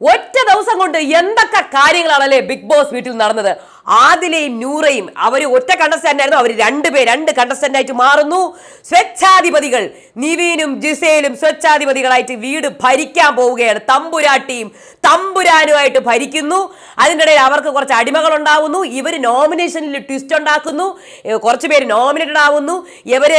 ഒറ്റ ദിവസം കൊണ്ട് എന്തൊക്കെ കാര്യങ്ങളാണല്ലേ ബിഗ് ബോസ് വീട്ടിൽ നടന്നത്? ആദിലയും നൂറയും. അവർ ഒറ്റ കണ്ടസ്റ്റന്റ് ആയിരുന്നു. അവർ പേര് രണ്ട് കണ്ടസ്റ്റന്റ് ആയിട്ട് മാറുന്നു. സ്വച്ഛാധിപതികൾ നിവീനും ജിസേലും സ്വച്ഛാധിപതികളായിട്ട് വീട് ഭരിക്കാൻ പോവുകയാണ്. തമ്പുരാട്ടിയും തമ്പുരാനുമായിട്ട് ഭരിക്കുന്നു. അതിന്റെ ഇടയിൽ അവർക്ക് കുറച്ച് അടിമകൾ ഉണ്ടാവുന്നു ഇവർ നോമിനേഷനിൽ ട്വിസ്റ്റ് ഉണ്ടാക്കുന്നു കുറച്ച് പേര് നോമിനേറ്റഡ് ആവുന്നു. ഇവർ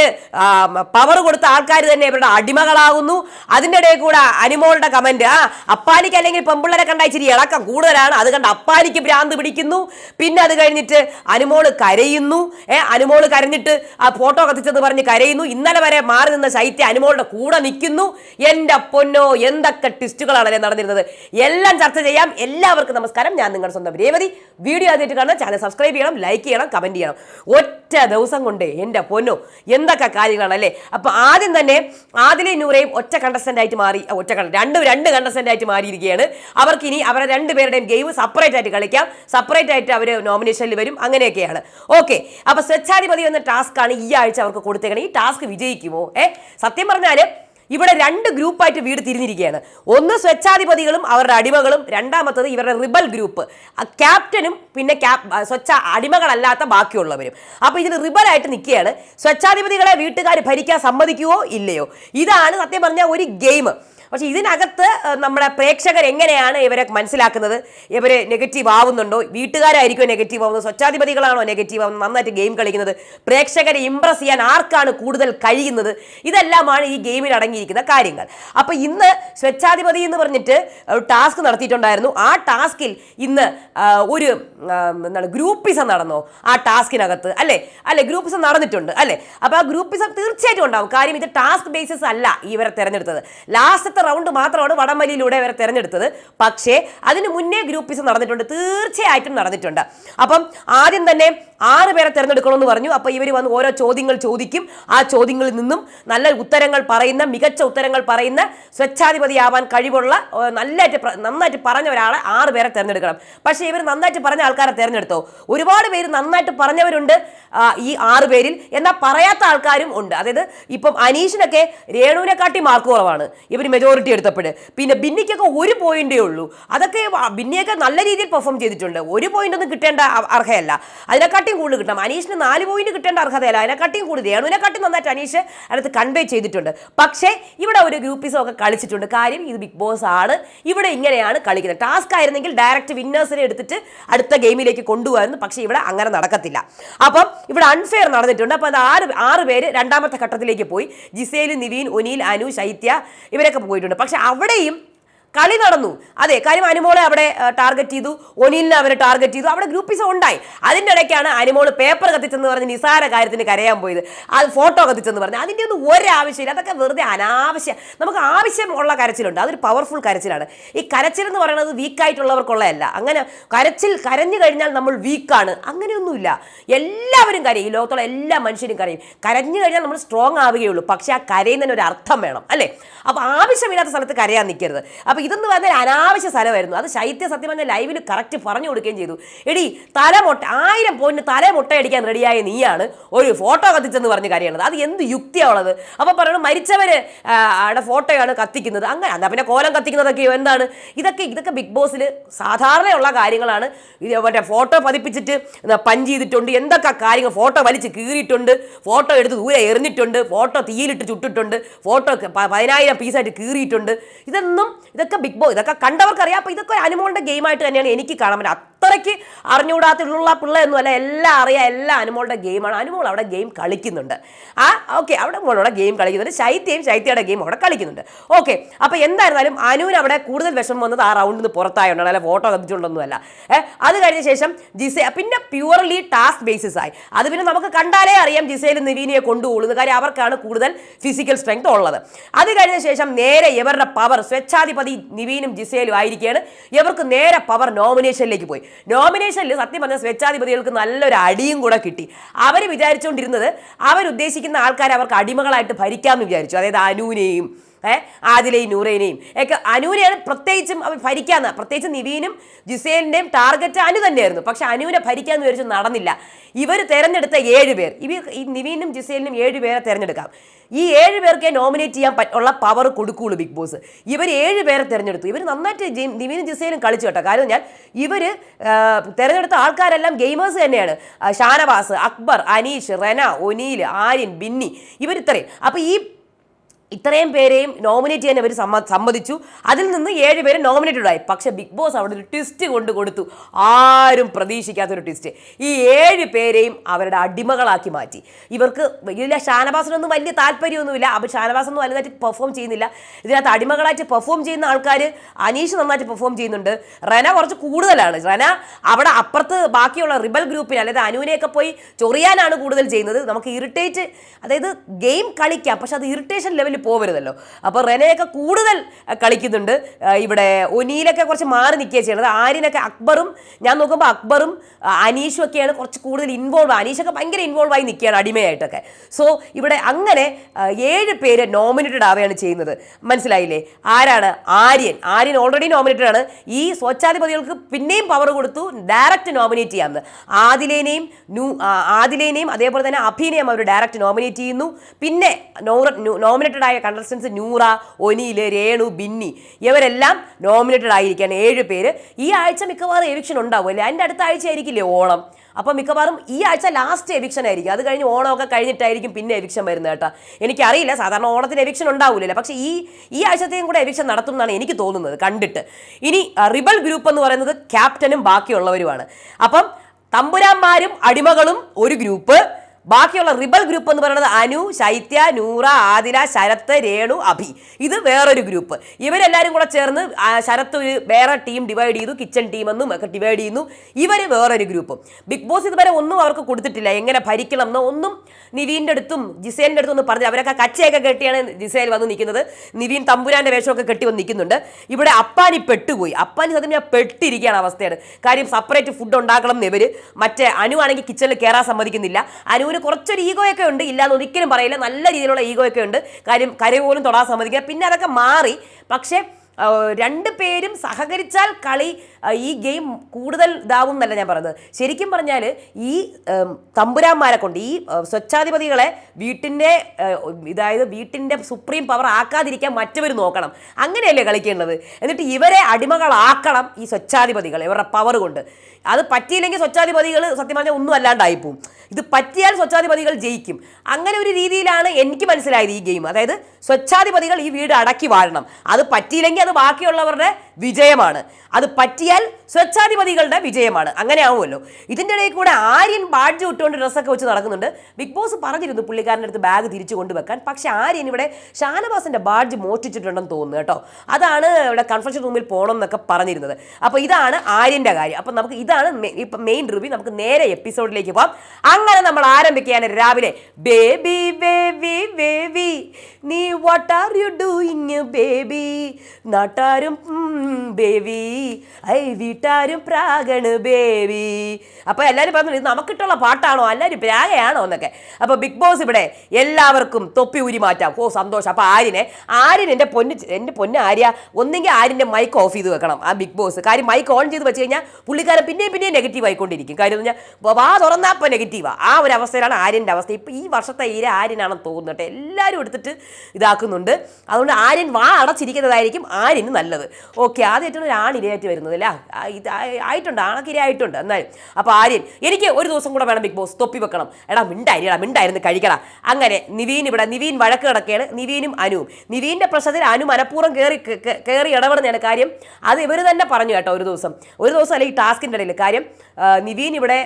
പവർ കൊടുത്ത ആൾക്കാർ തന്നെ ഇവരുടെ അടിമകളാകുന്നു അതിന്റെ ഇടയിൽ കൂടെ അനിമോളുടെ കമന്റ് ആ അപ്പാലിക്ക് അല്ലെങ്കിൽ പെമ്പിള്ളരെ കണ്ട ഇച്ചിരി ഇളക്കം കൂടുതലാണ്. അത് കണ്ട് അപ്പാലിക്ക് ഭ്രാന്ത് പിടിക്കുന്നു. പിന്നെ അത് കഴിഞ്ഞിട്ട് അനുമോൾ കരയുന്നു. ഏ അനുമോൾ കരഞ്ഞിട്ട് ആ ഫോട്ടോ കത്തിച്ചെന്ന് പറഞ്ഞ് കരയുന്നു. ഇന്നലെ വരെ മാറി നിന്ന ശൈത്യ അനുമോളുടെ കൂടെ നിൽക്കുന്നു. എന്റെ പൊന്നോ എന്തൊക്കെ ട്വിസ്റ്റുകളാണല്ലേ നടന്നിരുന്നത്? എല്ലാം ചർച്ച ചെയ്യാം. എല്ലാവർക്കും നമസ്കാരം. ഞാൻ നിങ്ങളുടെ സ്വന്തം രേവതി. വീഡിയോ ആദ്യമായിട്ട് കാണാൻ ചാനൽ സബ്സ്ക്രൈബ് ചെയ്യണം ലൈക്ക് ചെയ്യണം കമന്റ് ചെയ്യണം. ഒറ്റ ദിവസം കൊണ്ട് എന്റെ പൊന്നോ എന്തൊക്കെ കാര്യങ്ങളാണ് അല്ലേ അപ്പോൾ ആദ്യം തന്നെ ആദിലെ നൂറയും ഒറ്റ കണ്ടസ്റ്റന്റ് ആയിട്ട് മാറി ഒറ്റ കണ്ട രണ്ടും രണ്ട് കണ്ടസ്റ്റന്റ് ആയിട്ട് മാറിയിരിക്കുകയാണ്. അവർക്ക് ഇനി അവരെ രണ്ടുപേരുടെയും ഗെയിം സെപ്പറേറ്റ് ആയിട്ട് കളിക്കാം. സെപ്പറേറ്റ് ആയിട്ട് അവർ നോമിനേഷനിൽ വരും. അങ്ങനെയൊക്കെയാണ്. ഓക്കെ അപ്പോൾ സ്വച്ഛാധിപതി എന്ന ടാസ്ക്കാണ് ഈ ആഴ്ച അവർക്ക് കൊടുത്തേക്കണം. ഈ ടാസ്ക് വിജയിക്കുമോ? ഏ? സത്യം പറഞ്ഞാൽ ഇവിടെ രണ്ട് ഗ്രൂപ്പായിട്ട് വീട് തിരിഞ്ഞിരിക്കുകയാണ്. ഒന്ന് സ്വച്ഛാധിപതികളും അവരുടെ അടിമകളും രണ്ടാമത്തത് ഇവരുടെ റിബൽ ഗ്രൂപ്പ്. ക്യാപ്റ്റനും പിന്നെ ക്യാപ് സ്വച്ഛ അടിമകളല്ലാത്ത ബാക്കിയുള്ളവരും. അപ്പോൾ ഇതിൽ റിബലായിട്ട് നിൽക്കുകയാണ്. സ്വച്ഛാധിപതികളെ വീട്ടുകാർ ഭരിക്കാൻ സമ്മതിക്കുവോ ഇല്ലയോ? ഇതാണ് സത്യം പറഞ്ഞാൽ ഒരു ഗെയിം. പക്ഷെ ഇതിനകത്ത് നമ്മുടെ പ്രേക്ഷകർ എങ്ങനെയാണ് ഇവരെ മനസ്സിലാക്കുന്നത്? ഇവർ നെഗറ്റീവ് ആവുന്നുണ്ടോ? വീട്ടുകാരായിരിക്കും നെഗറ്റീവ് ആവുന്നത്? സ്വച്ഛാധിപതികളാണോ നെഗറ്റീവ് ആവുന്നത്? നന്നായിട്ട് ഗെയിം കളിക്കുന്നത്. പ്രേക്ഷകരെ ഇമ്പ്രസ് ചെയ്യാൻ ആർക്കാണ് കൂടുതൽ കഴിയുന്നത്? ഇതെല്ലാമാണ് ഈ ഗെയിമിൽ അടങ്ങിയിരിക്കുന്ന കാര്യങ്ങൾ. അപ്പോൾ ഇന്ന് സ്വച്ഛാധിപതി എന്ന് പറഞ്ഞിട്ട് ടാസ്ക് നടത്തിയിട്ടുണ്ടായിരുന്നു. ആ ടാസ്കിൽ ഇന്ന് ഒരു എന്താണ് ഗ്രൂപ്പിസം നടന്നോ? ആ ടാസ്കിനകത്ത് അല്ലേ? അല്ലെ ഗ്രൂപ്പിസം നടന്നിട്ടുണ്ട് അല്ലേ? അപ്പോൾ ആ ഗ്രൂപ്പിസം തീർച്ചയായിട്ടും ഉണ്ടാവും. കാര്യം ഇത് ടാസ്ക് ബേസിസ് അല്ല ഇവരെ തെരഞ്ഞെടുത്തത്. ലാസ്റ്റത്തെ റൗണ്ട് മാത്രമാണ് വടംവലിയിലൂടെ അവരെ തിരഞ്ഞെടുത്തത്. പക്ഷേ അതിന് മുന്നേ ഗ്രൂപ്പിസം നടന്നിട്ടുണ്ട്. തീർച്ചയായിട്ടും നടന്നിട്ടുണ്ട്. അപ്പം ആദ്യം തന്നെ ആറ് പേരെ തിരഞ്ഞെടുക്കണമെന്ന് പറഞ്ഞു. അപ്പോൾ ഇവർ വന്ന് ഓരോ ചോദ്യങ്ങൾ ചോദിക്കും. ആ ചോദ്യങ്ങളിൽ നിന്നും നല്ല ഉത്തരങ്ങൾ പറയുന്ന മികച്ച ഉത്തരങ്ങൾ പറയുന്ന സ്വച്ഛാധിപതിയാവാൻ കഴിവുള്ള നല്ലതായിട്ട് നന്നായിട്ട് പറഞ്ഞ ഒരാളെ ആറ് പേരെ തിരഞ്ഞെടുക്കണം. പക്ഷേ ഇവർ നന്നായിട്ട് പറഞ്ഞ ആൾക്കാരെ തിരഞ്ഞെടുത്തോ? ഒരുപാട് പേര് നന്നായിട്ട് പറഞ്ഞവരുണ്ട് ഈ ആറ് പേരിൽ. എന്നാൽ പറയാത്ത ആൾക്കാരും ഉണ്ട്. അതായത് ഇപ്പം അനീഷിനൊക്കെ രേണുവിനെക്കാട്ടി മാർക്ക് കുറവാണ്. ഇവർ മെജോറിറ്റി എടുത്തപ്പോൾ പിന്നെ ബിന്നിക്കൊക്കെ ഒരു പോയിന്റേ ഉള്ളൂ. അതൊക്കെ ബിന്നിയൊക്കെ നല്ല രീതിയിൽ പെർഫോം ചെയ്തിട്ടുണ്ട്. ഒരു പോയിന്റ് ഒന്നും കിട്ടേണ്ട അർഹയല്ല. അർഹയല്ല അതിനെക്കാട്ടിയും കൂടുതൽ കിട്ടണം. അനീഷിന് നാല് പോയിന്റ് കിട്ടേണ്ട അർഹതയല്ല. അതിനെക്കാട്ടിയും കൂടുതൽ കട്ടി നന്നായിട്ട് അനീഷ് അടുത്ത് കൺവേ ചെയ്തിട്ടുണ്ട്. പക്ഷേ ഇവിടെ ഒരു ഗ്രൂപ്പിസം ഒക്കെ കളിച്ചിട്ടുണ്ട്. കാര്യം ഇത് ബിഗ് ബോസ് ആണ്. ഇവിടെ ഇങ്ങനെയാണ് കളിക്കുന്നത്. ടാസ്ക് ആയിരുന്നെങ്കിൽ ഡയറക്റ്റ് വിന്നേഴ്സിനെ എടുത്തിട്ട് അടുത്ത ഗെയിമിലേക്ക് കൊണ്ടുപോകായിരുന്നു പക്ഷേ ഇവിടെ അങ്ങനെ നടക്കത്തില്ല. അപ്പം ഇവിടെ അൺഫെയർ നടന്നിട്ടുണ്ട്. അപ്പോൾ അത് ആറ് ആറ് പേര് രണ്ടാമത്തെ ഘട്ടത്തിലേക്ക് പോയി. ജിസേൽ നിവീൻ ഒനീൽ അനു ശൈത്യ ഇവരൊക്കെ പോയിട്ടുണ്ട്. പക്ഷേ അവിടെയും കളി നടന്നു. അതെ കാര്യം അനുമോളെ അവിടെ ടാർഗറ്റ് ചെയ്തു. ഒനിലിനെ അവർ ടാർഗറ്റ് ചെയ്തു. അവിടെ ഗ്രൂപ്പിസം ഉണ്ടായി. അതിന്റെ ഇടയ്ക്കാണ് അനുമോൾ പേപ്പർ കത്തിച്ചെന്ന് പറഞ്ഞ് നിസാര കാര്യത്തിന് കരയാൻ പോയത്. അത് ഫോട്ടോ കത്തിച്ചെന്ന് പറഞ്ഞു. അതിന്റെ ഒന്നും ഒരാവശ്യമില്ല. അതൊക്കെ വെറുതെ അനാവശ്യം. നമുക്ക് ആവശ്യമുള്ള കരച്ചിലുണ്ട്. അതൊരു പവർഫുൾ കരച്ചിലാണ്. ഈ കരച്ചിൽ എന്ന് പറയുന്നത് വീക്കായിട്ടുള്ളവർക്കുള്ളതല്ല അങ്ങനെ കരച്ചിൽ കരഞ്ഞു കഴിഞ്ഞാൽ നമ്മൾ വീക്കാണ് അങ്ങനെയൊന്നുമില്ല. എല്ലാവരും കരയും. ഈ ലോകത്തുള്ള എല്ലാ മനുഷ്യരും കരയും. കരഞ്ഞു കഴിഞ്ഞാൽ നമ്മൾ സ്ട്രോങ് ആവുകയുള്ളൂ. പക്ഷേ ആ കരയുന്നതിന് ഒരു അർത്ഥം വേണം. അല്ലേ? അപ്പോൾ ആവശ്യമില്ലാത്ത സ്ഥലത്ത് കരയാൻ നിൽക്കരുത്. അപ്പോൾ ഇതെന്ന് പറഞ്ഞാൽ അനാവശ്യ സ്ഥലമായിരുന്നു. അത് ശൈത്യ സത്യം പറഞ്ഞാൽ ലൈവിൽ കറക്റ്റ് പറഞ്ഞു കൊടുക്കുകയും ചെയ്തു. എടി തലമുട്ട ആയിരം പോയിന്റ് തലമുട്ടയടിക്കാൻ റെഡിയായ നീയാണ് ഒരു ഫോട്ടോ കത്തിച്ചെന്ന് പറഞ്ഞ് കരയണത് അത് എന്ത് യുക്തിയാണുള്ളത് അപ്പോൾ പറയണം മരിച്ചവര് ആടെ ഫോട്ടോയാണ് കത്തിക്കുന്നത്. അങ്ങനെ എന്നാ പിന്നെ കോലം കത്തിക്കുന്നതൊക്കെ എന്താണ്? ഇതൊക്കെ ഇതൊക്കെ ബിഗ് ബോസിൽ സാധാരണയുള്ള കാര്യങ്ങളാണ്. ഇത് മറ്റേ ഫോട്ടോ പതിപ്പിച്ചിട്ട് പഞ്ച് ചെയ്തിട്ടുണ്ട്. എന്തൊക്കെ കാര്യങ്ങൾ ഫോട്ടോ വലിച്ച് കീറിയിട്ടുണ്ട്. ഫോട്ടോ എടുത്ത് ദൂരെ എറിഞ്ഞിട്ടുണ്ട്. ഫോട്ടോ തീയിലിട്ട് ചുട്ടിട്ടുണ്ട്. ഫോട്ടോ പതിനായിരം പീസായിട്ട് കീറിയിട്ടുണ്ട്. ഇതൊന്നും ഇതൊക്കെ ബിഗ് ബോസ് ഇതൊക്കെ കണ്ടവർക്കറിയാം. അപ്പോൾ ഇതൊക്കെ അനുമോളുടെ ഗെയിമായിട്ട് തന്നെയാണ് എനിക്ക് കാണാൻ പറ്റുക അത്രയ്ക്ക് അറിഞ്ഞുകൂടാത്തിട്ടുള്ള പിള്ളയൊന്നും അല്ല എല്ലാം അറിയാം എല്ലാം അനുമോളുടെ ഗെയിമാണ്. അനുമോൾ അവിടെ ഗെയിം കളിക്കുന്നുണ്ട്. ആ ഓക്കെ അവിടെ മോളവിടെ ഗെയിം കളിക്കുന്നുണ്ട്. ശൈത്യയും ശൈത്യയുടെ ഗെയിം അവിടെ കളിക്കുന്നുണ്ട്. ഓക്കെ അപ്പോൾ എന്തായിരുന്നാലും അനുവിന് അവിടെ കൂടുതൽ വിഷമം വന്നത് ആ റൗണ്ടിൽ നിന്ന് പുറത്തായോണ്ടാണ്. അല്ല ഫോട്ടോ കത്തിച്ചുകൊണ്ടൊന്നുമല്ല. ഏഹ് അത് കഴിഞ്ഞ ശേഷം ജിസെ പിന്നെ പ്യുവർലി ടാസ്ക് ബേസിസ് ആയി. അത് പിന്നെ നമുക്ക് കണ്ടാലേ അറിയാം ജിസയിൽ നിവീനിയെ കൊണ്ടുപോകുന്നത്. കാര്യം അവർക്കാണ് കൂടുതൽ ഫിസിക്കൽ സ്ട്രെങ്ത് ഉള്ളത്. അത് കഴിഞ്ഞ ശേഷം നേരെ ഇവരുടെ പവർ സ്വച്ഛാധിപതി നിവീനും ജിസയിലും ആയിരിക്കുകയാണ് ഇവർക്ക് നേരെ പവർ നോമിനേഷനിലേക്ക് പോയി. നോമിനേഷനിൽ സത്യം പറഞ്ഞ സ്വേച്ഛാധിപതികൾക്ക് നല്ലൊരു അടിയും കൂടെ കിട്ടി. അവർ വിചാരിച്ചുകൊണ്ടിരുന്നത് അവരുദ്ദേശിക്കുന്ന ആൾക്കാരെ അവർക്ക് അടിമകളായിട്ട് ഭരിക്കാമെന്ന് വിചാരിച്ചു. അതായത് അനുവിനെയും ഏഹ് ആദിലയും നൂറേനെയും. ഒക്കെ അനുവിനെയാണ് പ്രത്യേകിച്ചും അവർ ഭരിക്കാന്ന്. പ്രത്യേകിച്ച് നിവീനും ജിസേലിന്റെയും ടാർഗറ്റ് അനു തന്നെയായിരുന്നു. പക്ഷെ അനുവിനെ ഭരിക്കാന്ന് വിചാരിച്ചു നടന്നില്ല. ഇവർ തിരഞ്ഞെടുത്ത ഏഴ് പേർ. ഇവർ ഈ നിവീനും ജിസേലിനും ഏഴ് പേരെ തിരഞ്ഞെടുക്കാം. ഈ ഏഴ് പേർക്ക് നോമിനേറ്റ് ചെയ്യാൻ ഉള്ള പവർ കൊടുക്കുകയുള്ളൂ ബിഗ് ബോസ് ഇവർ ഏഴ് പേരെ തിരഞ്ഞെടുത്തു. ഇവർ നന്നായിട്ട് നിവീനും ജിസേലും കളിച്ചു കേട്ടോ. കാരണം ഞാൻ ഇവർ തിരഞ്ഞെടുത്ത ആൾക്കാരെല്ലാം ഗെയിമേഴ്സ് തന്നെയാണ്. ഷാനവാസ് അക്ബർ അനീഷ് റെന ഒനീൽ ആര്യൻ ബിന്നി. ഇവരിത്രയും. അപ്പോൾ ഈ ഇത്രയും പേരെയും നോമിനേറ്റ് ചെയ്യാൻ അവർ സമ്മ സമ്മതിച്ചു. അതിൽ നിന്ന് ഏഴ് പേര് നോമിനേറ്റഡ് ആയി. പക്ഷേ ബിഗ് ബോസ് അവിടെ ഒരു ട്വിസ്റ്റ് കൊണ്ട് കൊടുത്തു. ആരും പ്രതീക്ഷിക്കാത്തൊരു ട്വിസ്റ്റ് ഈ ഏഴ് പേരെയും അവരുടെ അടിമകളാക്കി മാറ്റി. ഇവർക്ക് ഇതിലെ ഷാനവാസിനൊന്നും വലിയ താല്പര്യമൊന്നുമില്ല. അപ്പോൾ ഷാനവാസൊന്നും വലുതായിട്ട് പെർഫോം ചെയ്യുന്നില്ല. ഇതിനകത്ത് അടിമകളായിട്ട് പെർഫോം ചെയ്യുന്ന ആൾക്കാർ അനീഷ് നന്നായിട്ട് പെർഫോം ചെയ്യുന്നുണ്ട്. റെന കുറച്ച് കൂടുതലാണ്. റെന അവിടെ അപ്പുറത്ത് ബാക്കിയുള്ള റിബൽ ഗ്രൂപ്പിന് അതായത് അനുവിനെയൊക്കെ പോയി ചൊറിയാനാണ് കൂടുതൽ ചെയ്യുന്നത്. നമുക്ക് ഇറിറ്റേറ്റ് അതായത് ഗെയിം കളിക്കാം. പക്ഷെ അത് ഇറിറ്റേഷൻ ലെവലിൽ പോകരുതല്ലോ അപ്പോൾ റെനയൊക്കെ കൂടുതൽ കളിക്കുന്നുണ്ട്. ഇവിടെ ഒനിയിലൊക്കെ കുറച്ച് മാറി നിൽക്കുക ചെയ്യുന്നത്. ആര്യനൊക്കെ അക്ബറും ഞാൻ നോക്കുമ്പോൾ അക്ബറും അനീഷും ഒക്കെയാണ് കുറച്ച് കൂടുതൽ ഇൻവോൾവ് അനീഷൊക്കെ ഭയങ്കര ഇൻവോൾവ് ആയി നിൽക്കുകയാണ് അടിമയായിട്ടൊക്കെ. സോ ഇവിടെ അങ്ങനെ ഏഴ് പേര് നോമിനേറ്റഡ് ആവുകയാണ് ചെയ്യുന്നത്. മനസ്സിലായില്ലേ? ആരാണ്? ആര്യൻ. ആര്യൻ ഓൾറെഡി നോമിനേറ്റഡ് ആണ്. ഈ സ്വച്ഛാധിപതികൾക്ക് പിന്നെയും പവർ കൊടുത്തു ഡയറക്റ്റ് നോമിനേറ്റ് ചെയ്യാമെന്ന് ആദിലേനെയും നൂ ആദിലേനെയും അതേപോലെ തന്നെ അഭിനെയും അവർ ഡയറക്റ്റ് നോമിനേറ്റ് ചെയ്യുന്നു. പിന്നെ നോമിനേറ്റഡ് ആയ കണ്ടസ്റ്റൻസ് നൂറ ഒനിയിൽ രേണു ബിന്നി ഇവരെല്ലാം നോമിനേറ്റഡ് ആയിരിക്കാണ് ഏഴ് പേര്. ഈ ആഴ്ച മിക്കവാറും എവിക്ഷൻ ഉണ്ടാവും അല്ലേ? അതിന്റെ അടുത്ത ആഴ്ച ആയിരിക്കില്ലേ ഓണം? അപ്പം മിക്കവാറും ഈ ആഴ്ച ലാസ്റ്റ് എവിക്ഷൻ ആയിരിക്കും. അത് കഴിഞ്ഞ് ഓണമൊക്കെ കഴിഞ്ഞിട്ടായിരിക്കും പിന്നെ എവിക്ഷൻ വരുന്നത് കേട്ടോ. എനിക്കറിയില്ല. സാധാരണ ഓണത്തിന് എവിക്ഷൻ ഉണ്ടാവില്ലല്ലോ പക്ഷേ ഈ ഈ ആഴ്ചത്തെയും കൂടെ എവിക്ഷൻ നടത്തും എന്നാണ് എനിക്ക് തോന്നുന്നത്. കണ്ടിട്ട്. ഇനി റിബൽ ഗ്രൂപ്പ് എന്ന് പറയുന്നത് ക്യാപ്റ്റനും ബാക്കിയുള്ളവരുമാണ്. അപ്പം തമ്പുരാന്മാരും അടിമകളും ഒരു ഗ്രൂപ്പ് ബാക്കിയുള്ള റിബൽ ഗ്രൂപ്പ് എന്ന് പറയുന്നത് അനു ശൈത്യ നൂറ ആദില ശരത്ത് രേണു അഭി. ഇത് വേറൊരു ഗ്രൂപ്പ്. ഇവരെല്ലാവരും കൂടെ ചേർന്ന് ശരത്ത് ഒരു വേറെ ടീം ഡിവൈഡ് ചെയ്തു കിച്ചൺ ടീം എന്നും ഒക്കെ ഡിവൈഡ് ചെയ്യുന്നു. ഇവർ വേറൊരു ഗ്രൂപ്പ്. ബിഗ് ബോസ് ഇതുവരെ ഒന്നും അവർക്ക് കൊടുത്തിട്ടില്ല. എങ്ങനെ ഭരിക്കണം എന്നോ ഒന്നും നിവീന്റെ അടുത്തും ജിസേലിന്റെ അടുത്തും ഒന്നും പറഞ്ഞു അവരൊക്കെ കച്ചയൊക്കെ കെട്ടിയാണ് ജിസേൽ വന്ന് നിൽക്കുന്നത്. നിവീൻ തമ്പുരാന്റെ വേഷമൊക്കെ കെട്ടി വന്ന് നിൽക്കുന്നുണ്ട്. ഇവിടെ അപ്പാനി പെട്ടുപോയി. അപ്പാനി സത്യം ഞാൻ പെട്ടിരിക്കുകയാണ് അവസ്ഥയാണ്. കാര്യം സെപ്പറേറ്റ് ഫുഡ് ഉണ്ടാക്കണം എന്ന് ഇവർ മറ്റേ അനു ആണെങ്കിൽ കിച്ചണിൽ കയറാൻ സമ്മതിക്കുന്നില്ല. അനുവിന് കുറച്ചൊരു ഈഗോയൊക്കെ ഉണ്ട്. ഇല്ലാന്ന് ഒരിക്കലും പറയില്ല. നല്ല രീതിയിലുള്ള ഈഗോയൊക്കെ ഉണ്ട്. കാര്യം കരു പോലും തൊടാൻ സമ്മതിക്കുക പിന്നെ അതൊക്കെ മാറി. പക്ഷേ രണ്ട് പേരും സഹകരിച്ചാൽ കളി ഈ ഗെയിം കൂടുതൽ ഇതാവും എന്നല്ല ഞാൻ പറഞ്ഞത്. ശരിക്കും പറഞ്ഞാൽ ഈ തമ്പുരാന്മാരെ കൊണ്ട് ഈ സ്വച്ഛാധിപതികളെ വീട്ടിന്റെ ഇതായത് വീട്ടിന്റെ സുപ്രീം പവർ ആക്കാതിരിക്കാൻ മറ്റവർ നോക്കണം. അങ്ങനെയല്ലേ കളിക്കേണ്ടത്? എന്നിട്ട് ഇവരെ അടിമകളാക്കണം ഈ സ്വച്ഛാധിപതികൾ ഇവരുടെ പവർ കൊണ്ട്. അത് പറ്റിയില്ലെങ്കിൽ സ്വച്ഛാധിപതികൾ സത്യം പറഞ്ഞാൽ ഒന്നും അല്ലാണ്ടായിപ്പോവും. ഇത് പറ്റിയാൽ സ്വച്ഛാധിപതികൾ ജയിക്കും. അങ്ങനെ ഒരു രീതിയിലാണ് എനിക്ക് മനസ്സിലായത് ഈ ഗെയിം. അതായത് സ്വച്ഛാധിപതികൾ ഈ വീട് അടക്കി വാഴണം അത് പറ്റിയില്ലെങ്കിൽ അത് ബാക്കിയുള്ളവരുടെ വിജയമാണ്. അത് പറ്റിയാൽ സ്വച്ഛാധിപതികളുടെ വിജയമാണ്. അങ്ങനെ ആവുമല്ലോ ഇതിന്റെ ഇടയിൽ കൂടെ ആര്യൻ ബാഡ്ജ് ഇട്ടുകൊണ്ട് ഡ്രസ്സൊക്കെ വെച്ച് നടക്കുന്നുണ്ട്. ബിഗ് ബോസ് പറഞ്ഞിരുന്നു പുള്ളിക്കാരന്റെ അടുത്ത് ബാഗ് തിരിച്ചു കൊണ്ടുവെക്കാൻ. പക്ഷേ ആര്യൻ ഇവിടെ ഷാനവാസിന്റെ ബാഡ്ജ് മോഷ്ടിച്ചിട്ടുണ്ടെന്ന് തോന്നുന്നു കേട്ടോ. അതാണ് ഇവിടെ കൺഫ്ലക്ഷൻ റൂമിൽ പോകണം എന്നൊക്കെ പറഞ്ഞിരുന്നത്. അപ്പോൾ ഇതാണ് ആര്യന്റെ കാര്യം. അപ്പം നമുക്ക് ഇതാണ് ഇപ്പം മെയിൻ റിവ്യൂ നമുക്ക് നേരെ എപ്പിസോഡിലേക്ക് പോകാം അങ്ങനെ നമ്മൾ ആരംഭിക്കുകയാണ് രാവിലെ. Baby baby baby. നീ what are you doing baby? നാട്ടാരും baby. I വീട്ടാരും പ്രാഗണ് ബേബി. അപ്പോൾ എല്ലാവരും പറഞ്ഞു ഇത് നമുക്കിട്ടുള്ള പാട്ടാണോ? എല്ലാവരും പ്രാഗയാണോ എന്നൊക്കെ. അപ്പോൾ ബിഗ് ബോസ് ഇവിടെ എല്ലാവർക്കും തൊപ്പി ഊരി മാറ്റാം. ഓ സന്തോഷം. അപ്പോൾ ആര്യനെ ആര്യൻ എന്റെ പൊന്ന് എന്റെ പൊന്ന് ആര്യ ഒന്നെങ്കിൽ ആര്യന്റെ മൈക്ക് ഓഫ് ചെയ്ത് വെക്കണം ആ ബിഗ് ബോസ്. കാര്യം മൈക്ക് ഓൺ ചെയ്ത് വെച്ച് കഴിഞ്ഞാൽ പുള്ളിക്കാരൻ പിന്നെയും പിന്നെയും നെഗറ്റീവ് ആയിക്കൊണ്ടിരിക്കും. കാര്യം എന്ന് പറഞ്ഞാൽ വാ തുറന്നാൽ ഇപ്പോൾ നെഗറ്റീവാണ് ആ. ഒരു അവസ്ഥയിലാണ് ആര്യന്റെ അവസ്ഥ. ഇപ്പോൾ ഈ വർഷത്തെ ഇര ആര്യനാണെന്ന് തോന്നുന്നുണ്ട് എല്ലാവരും എടുത്തിട്ട് ഇതാക്കുന്നുണ്ട്. അതുകൊണ്ട് ആര്യൻ വാ അടച്ചിരിക്കുന്നതായിരിക്കും ആര്യന് നല്ലത്. ഓക്കെ ആദ്യമായിട്ടാണ് ഒരു ആണിരയായിട്ട് വരുന്നത് അല്ല? ആയിട്ടുണ്ട് ആണക്കിരി ആയിട്ടുണ്ട്. എന്നാലും അപ്പോൾ ആര്യൻ എനിക്ക് ഒരു ദിവസം കൂടെ വേണം ബിഗ് ബോസ് തൊപ്പി വെക്കണം. എടാ മിണ്ടായിരിക്കടാ മിണ്ടായിരുന്നു കഴിക്കടാ. അങ്ങനെ നിവീൻ ഇവിടെ നിവീൻ വഴക്ക് കിടക്കുകയാണ്. നിവീനും അനുവും. നിവീന്റെ പ്രശ്നത്തിൽ അനു മനഃപൂർവം കയറി കയറി ഇടപെടുന്നതാണ് കാര്യം. അത് ഇവർ തന്നെ പറഞ്ഞു കേട്ടോ ഒരു ദിവസം. ഒരു ദിവസം അല്ലെങ്കിൽ ടാസ്കിന്റെ ഇടയിൽ. കാര്യം നിവീൻ ഇവിടെ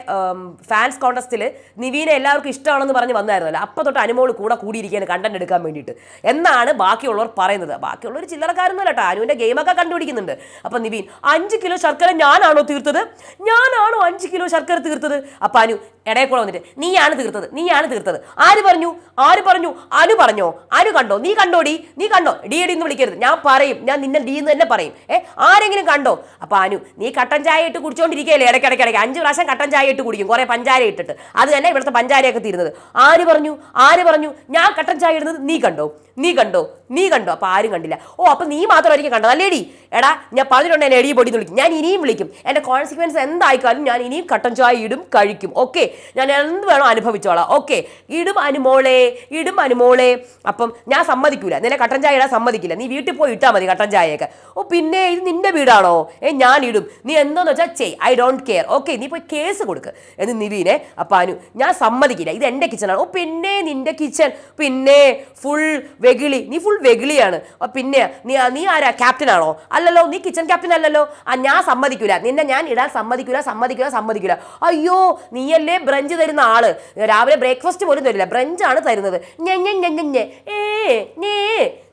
ഫാൻസ് കോൺടസ്റ്റിൽ നിവീനെ എല്ലാവർക്കും ഇഷ്ടമാണെന്ന് പറഞ്ഞ് വന്നായിരുന്നല്ലോ. അപ്പോൾ തൊട്ട് അനുമോൾ കൂടെ കൂടിയിരിക്കുകയാണ് കണ്ടന്റ് എടുക്കാൻ വേണ്ടിയിട്ട്. എന്നാണ് ബാക്കിയുള്ളവർ പറയുന്നത്. ബാക്കിയുള്ളവർ ചില്ലറക്കാരൊന്നുമല്ല കേട്ടോ. അനുവിന്റെ ഗെയിമൊക്കെ കണ്ടുപിടിക്കുന്നുണ്ട്. അപ്പം നിവീൻ അഞ്ച് കിലോ ശർക്കര ഞാനാണോ തീർത്തത്? ഞാനാണോ അഞ്ച് കിലോ ശർക്കര തീർത്തത്? അപ്പം അനു ഇടയിൽ കൂടെ വന്നിട്ട് നീയാണ് തീർത്തത്. നീയാണ് തീർത്തത്. ആര് പറഞ്ഞു? ആര് പറഞ്ഞു? അനു പറഞ്ഞോ? അനു കണ്ടോ? നീ കണ്ടോടി നീ കണ്ടോ? ഡി ഡി എന്ന് വിളിക്കരുത്. ഞാൻ പറയും. ഞാൻ നിന്നെ ഡി എന്ന് തന്നെ പറയും. ഏ ആരെങ്കിലും കണ്ടോ? അപ്പം അനു നീ കട്ടൻ ചായ ഇട്ട് കുടിച്ചോണ്ടിരിക്കുകയല്ലേ? ഇടയ്ക്കിടയ്ക്ക് ഇടയ്ക്ക്. അഞ്ച് പ്രാവശ്യം കട്ടൻ ചായ ഇട്ട് കുടിക്കും. കുറേ പഞ്ചാര ഇട്ടിട്ട്. അത് തന്നെ ഇവിടുത്തെ പഞ്ചാരയൊക്കെ തീരുന്നത്. ആര് പറഞ്ഞു? ആര് പറഞ്ഞു? ഞാൻ കട്ടൻ ചായ ഇടുന്നത് നീ കണ്ടോ? നീ കണ്ടോ? നീ കണ്ടോ? അപ്പോൾ ആരും കണ്ടില്ല. ഓ അപ്പോൾ നീ മാത്രമായിരിക്കും കണ്ടത്. അല്ലേടി? എടാ ഞാൻ പറഞ്ഞിട്ടുണ്ട് എന്നെ എടി പൊടി വിളിക്കും. ഞാൻ ഇനിയും വിളിക്കും. എന്റെ കോൺസിക്വൻസ് എന്തായിക്കാലും ഞാൻ ഇനിയും കട്ടൻ ചായ ഇടും കഴിക്കും. ഓക്കെ? ഞാൻ എന്ത് വേണോ അനുഭവിച്ചോളാം. ഓക്കെ? ഇടും അനുമോളെ ഇടും അനുമോളെ അപ്പം ഞാൻ സമ്മതിക്കൂല. നിന്നെ കട്ടൻ ചായ ഇടാൻ സമ്മതിക്കില്ല. നീ വീട്ടിൽ പോയി ഇട്ടാൽ മതി കട്ടൻ ചായയൊക്കെ. ഓ പിന്നെ ഇത് നിന്റെ വീടാണോ? ഏ ഞാൻ ഇടും. നീ എന്തോന്ന് വെച്ചാൽ ചെയ് ഐ ഡോണ്ട് കെയർ. ഓക്കെ? നീ പോയി കേസ് കൊടുക്ക്. എന്ന് നിവീനെ അപ്പം അനു ഞാൻ സമ്മതിക്കില്ല. ഇത് എന്റെ കിച്ചണാണ് ഓ പിന്നെ നിന്റെ കിച്ചൺ പിന്നെ ഫുൾ വെകിളി. നീ ഫുൾ വെകിളിയാണ്. പിന്നെ നീ നീ ആരാ? ക്യാപ്റ്റൻ ആണോ? അല്ലല്ലോ നീ കിച്ചൺ ക്യാപ്റ്റൻ അല്ലല്ലോ. ആ ഞാൻ സമ്മതിക്കില്ല നിന്നെ ഞാൻ ഇടാൻ സമ്മതിക്കില്ല സമ്മതിക്കില്ല സമ്മതിക്കില്ല അയ്യോ നീയല്ലേ ബ്രഞ്ച് തരുന്ന ആൾ? രാവിലെ ബ്രേക്ക്ഫാസ്റ്റ് പോലും തരില്ല. ബ്രഞ്ചാണ് തരുന്നത്.